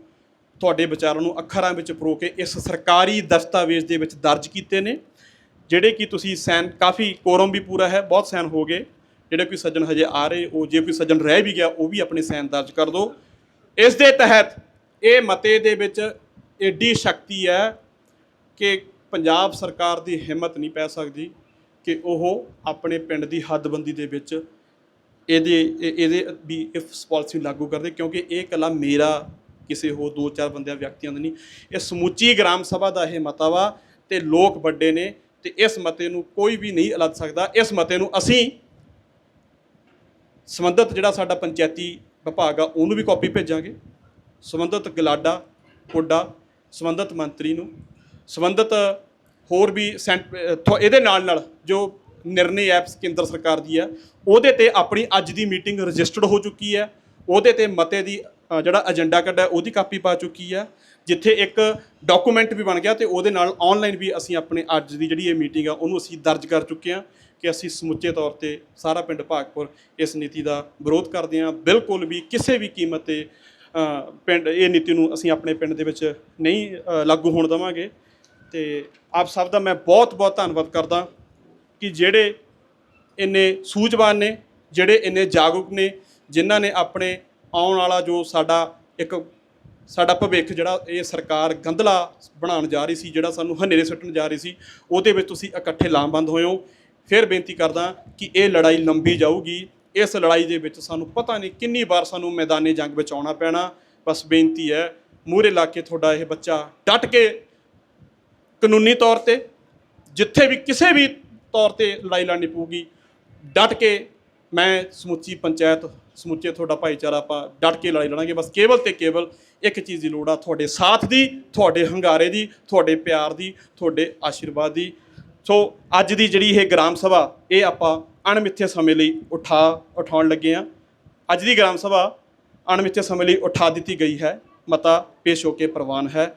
Speaker 1: ਤੁਹਾਡੇ ਵਿਚਾਰਾਂ ਨੂੰ ਅੱਖਰਾਂ ਵਿੱਚ ਪਰੋ ਕੇ ਇਸ ਸਰਕਾਰੀ ਦਸਤਾਵੇਜ਼ ਦੇ ਵਿੱਚ ਦਰਜ ਕੀਤੇ ਨੇ, ਜਿਹੜੇ ਕਿ ਤੁਸੀਂ ਸਾਈਨ ਕਾਫੀ ਕੋਰਮ ਵੀ ਪੂਰਾ ਹੈ, ਬਹੁਤ ਸਾਈਨ ਹੋ ਗਏ। ਜਿਹੜੇ ਕੋਈ ਸੱਜਣ ਹਜੇ ਆ ਰਹੇ, ਉਹ ਜੇ ਕੋਈ ਸੱਜਣ ਰਹਿ ਵੀ ਗਿਆ, ਉਹ ਵੀ ਆਪਣੇ ਸਾਈਨ ਦਰਜ ਕਰ ਦਿਓ ਇਸ ਦੇ ਤਹਿਤ ਇਹ ਮਤੇ ਦੇ ਵਿੱਚ ਏਡੀ ਸ਼ਕਤੀ ਹੈ ਕਿ ਪੰਜਾਬ ਸਰਕਾਰ ਦੀ ਹਿੰਮਤ ਨਹੀਂ ਪੈ ਸਕਦੀ। ਕਿ ਉਹ ਆਪਣੇ ਪਿੰਡ ਦੀ ਹੱਦਬੰਦੀ ਦੇ ਵਿੱਚ ਇਹਦੇ, ਇਹ- ਇਹਦੇ ਵੀ ਇਸ ਪਾਲਿਸੀ ਨੂੰ ਲਾਗੂ ਕਰਦੇ ਕਿਉਂਕਿ ਇਹ ਕਲਾ ਮੇਰਾ ਕਿਸੇ ਹੋਰ ਦੋ ਚਾਰ ਬੰਦਿਆਂ, ਵਿਅਕਤੀਆਂ ਦਾ ਨਹੀਂ। ਇਹ ਸਮੁੱਚੀ ਗ੍ਰਾਮ ਸਭਾ ਦਾ ਇਹ ਮਤਾ ਵਾ ਤੇ ਲੋਕ ਵੱਡੇ ਨੇ ਤੇ ਇਸ ਮਤੇ ਨੂੰ ਕੋਈ ਵੀ ਨਹੀਂ ਅਲੱਦ ਸਕਦਾ। ਇਸ ਮਤੇ ਨੂੰ ਅਸੀਂ ਸੰਬੰਧਿਤ ਜਿਹੜਾ ਸਾਡਾ ਪੰਚਾਇਤੀ ਵਿਭਾਗ ਆ, ਉਹਨੂੰ ਵੀ ਕਾਪੀ ਭੇਜਾਂਗੇ। ਸੰਬੰਧਿਤ ਗਲਾਡਾ ਕੋਡਾ ਸੰਬੰਧਿਤ ਮੰਤਰੀ ਨੂੰ, ਸੰਬੰਧਿਤ ਹੋਰ ਵੀ ਸੈਂਟ- ਅਹ ਇਹਦੇ ਨਾਲ ਨਾਲ ਜੋ ਨਿਰਣੇ ਐਪਸ ਕੇਂਦਰ ਸਰਕਾਰ ਦੀ ਹੈ, ਉਹਦੇ ਤੇ ਆਪਣੀ ਅੱਜ ਦੀ ਮੀਟਿੰਗ ਰਜਿਸਟਰਡ ਹੋ ਚੁੱਕੀ ਹੈ। ਉਹਦੇ ਤੇ ਮਤੇ ਦੀ ਜਿਹੜਾ ਏਜੰਡਾ ਕੱਢਿਆ, ਉਹਦੀ ਕਾਪੀ ਪਾ ਚੁੱਕੀ ਹੈ। ਜਿੱਥੇ ਇੱਕ ਡਾਕੂਮੈਂਟ ਵੀ ਬਣ ਗਿਆ ਤੇ ਉਹਦੇ ਨਾਲ ਆਨਲਾਈਨ ਵੀ ਅਸੀਂ ਆਪਣੇ ਅੱਜ ਦੀ ਜਿਹੜੀ ਇਹ ਮੀਟਿੰਗ ਆ, ਉਹਨੂੰ ਅਸੀਂ ਦਰਜ ਕਰ ਚੁੱਕੇ ਹਾਂ ਕਿ ਅਸੀਂ ਸਮੁੱਚੇ ਤੌਰ ਤੇ ਸਾਰਾ ਪਿੰਡ ਭਾਗਪੁਰ ਇਸ ਨੀਤੀ ਦਾ ਵਿਰੋਧ ਕਰਦੇ ਹਾਂ। ਬਿਲਕੁਲ ਵੀ ਕਿਸੇ ਵੀ ਕੀਮਤ ਤੇ ਪਿੰਡ ਇਹ ਨੀਤੀ ਨੂੰ ਅਸੀਂ ਆਪਣੇ ਪਿੰਡ ਦੇ ਵਿੱਚ ਨਹੀਂ ਲਾਗੂ ਹੋਣ ਦੇਵਾਂਗੇ। ਤੇ ਆਪ ਸਭ ਦਾ ਮੈਂ ਬਹੁਤ ਬਹੁਤ ਧੰਨਵਾਦ ਕਰਦਾ ਕਿ ਜਿਹੜੇ ਇੰਨੇ ਸੂਝਵਾਨ ਨੇ, ਜਿਹੜੇ ਇੰਨੇ ਜਾਗਰੂਕ ਨੇ, ਜਿਨ੍ਹਾਂ ਨੇ ਆਪਣੇ ਆਉਣ ਵਾਲਾ ਜੋ ਸਾਡਾ ਇੱਕ ਸਾਡਾ ਭਵਿੱਖ ਜਿਹੜਾ ਇਹ ਸਰਕਾਰ ਗੰਧਲਾ ਬਣਾਉਣ ਜਾ ਰਹੀ ਸੀ, ਜਿਹੜਾ ਸਾਨੂੰ ਹਨੇਰੇ ਸੁੱਟਣ ਜਾ ਰਹੀ ਸੀ, ਉਹਦੇ ਵਿੱਚ ਤੁਸੀਂ ਇਕੱਠੇ ਲਾਮਬੰਦ ਹੋਏ ਹੋ। ਫਿਰ ਬੇਨਤੀ ਕਰਦਾ ਕਿ ਇਹ ਲੜਾਈ ਲੰਬੀ ਜਾਊਗੀ। ਇਸ ਲੜਾਈ ਦੇ ਵਿੱਚ ਸਾਨੂੰ ਪਤਾ ਨਹੀਂ ਕਿੰਨੀ ਵਾਰ ਸਾਨੂੰ ਮੈਦਾਨੇ ਜੰਗ ਵਿੱਚ ਆਉਣਾ ਪੈਣਾ। ਬਸ ਬੇਨਤੀ ਹੈ, ਮੂਹਰੇ ਲਾ ਕੇ ਤੁਹਾਡਾ ਇਹ ਬੱਚਾ ਡਟ ਕੇ ਕਾਨੂੰਨੀ ਤੌਰ ਤੇ, ਜਿੱਥੇ ਵੀ ਕਿਸੇ ਵੀ ਤੌਰ ਤੇ ਲੜਾਈ ਲੜਨੀ ਪਊਗੀ, ਡਟ ਕੇ ਮੈਂ ਸਮੁੱਚੀ ਪੰਚਾਇਤ, ਸਮੁੱਚੇ ਤੁਹਾਡਾ ਭਾਈਚਾਰਾ ਆਪਾਂ ਡਟ ਕੇ ਲੜਾਈ ਲੜਾਂਗੇ। ਬਸ ਕੇਵਲ ਤੇ ਕੇਵਲ ਇੱਕ ਚੀਜ਼ ਦੀ ਲੋੜ ਆ, ਤੁਹਾਡੇ ਸਾਥ ਦੀ, ਤੁਹਾਡੇ ਹੰਗਾਰੇ ਦੀ, ਤੁਹਾਡੇ ਪਿਆਰ ਦੀ, ਤੁਹਾਡੇ ਆਸ਼ੀਰਵਾਦ ਦੀ। ਸੋ ਅੱਜ ਦੀ ਜਿਹੜੀ ਇਹ ਗ੍ਰਾਮ ਸਭਾ, ਇਹ ਆਪਾਂ ਅਣਮਿੱਥੇ ਸਮੇਂ ਲਈ ਉਠਾ, ਉਠਾਉਣ ਲੱਗੇ ਆ ਅੱਜ ਦੀ ਗ੍ਰਾਮ ਸਭਾ ਅਣਮਿੱਥੇ ਸਮੇਂ ਲਈ ਉਠਾ ਦਿੱਤੀ ਗਈ ਹੈ। ਮਤਾ ਪੇਸ਼ ਹੋ ਕੇ ਪ੍ਰਵਾਨ ਹੈ।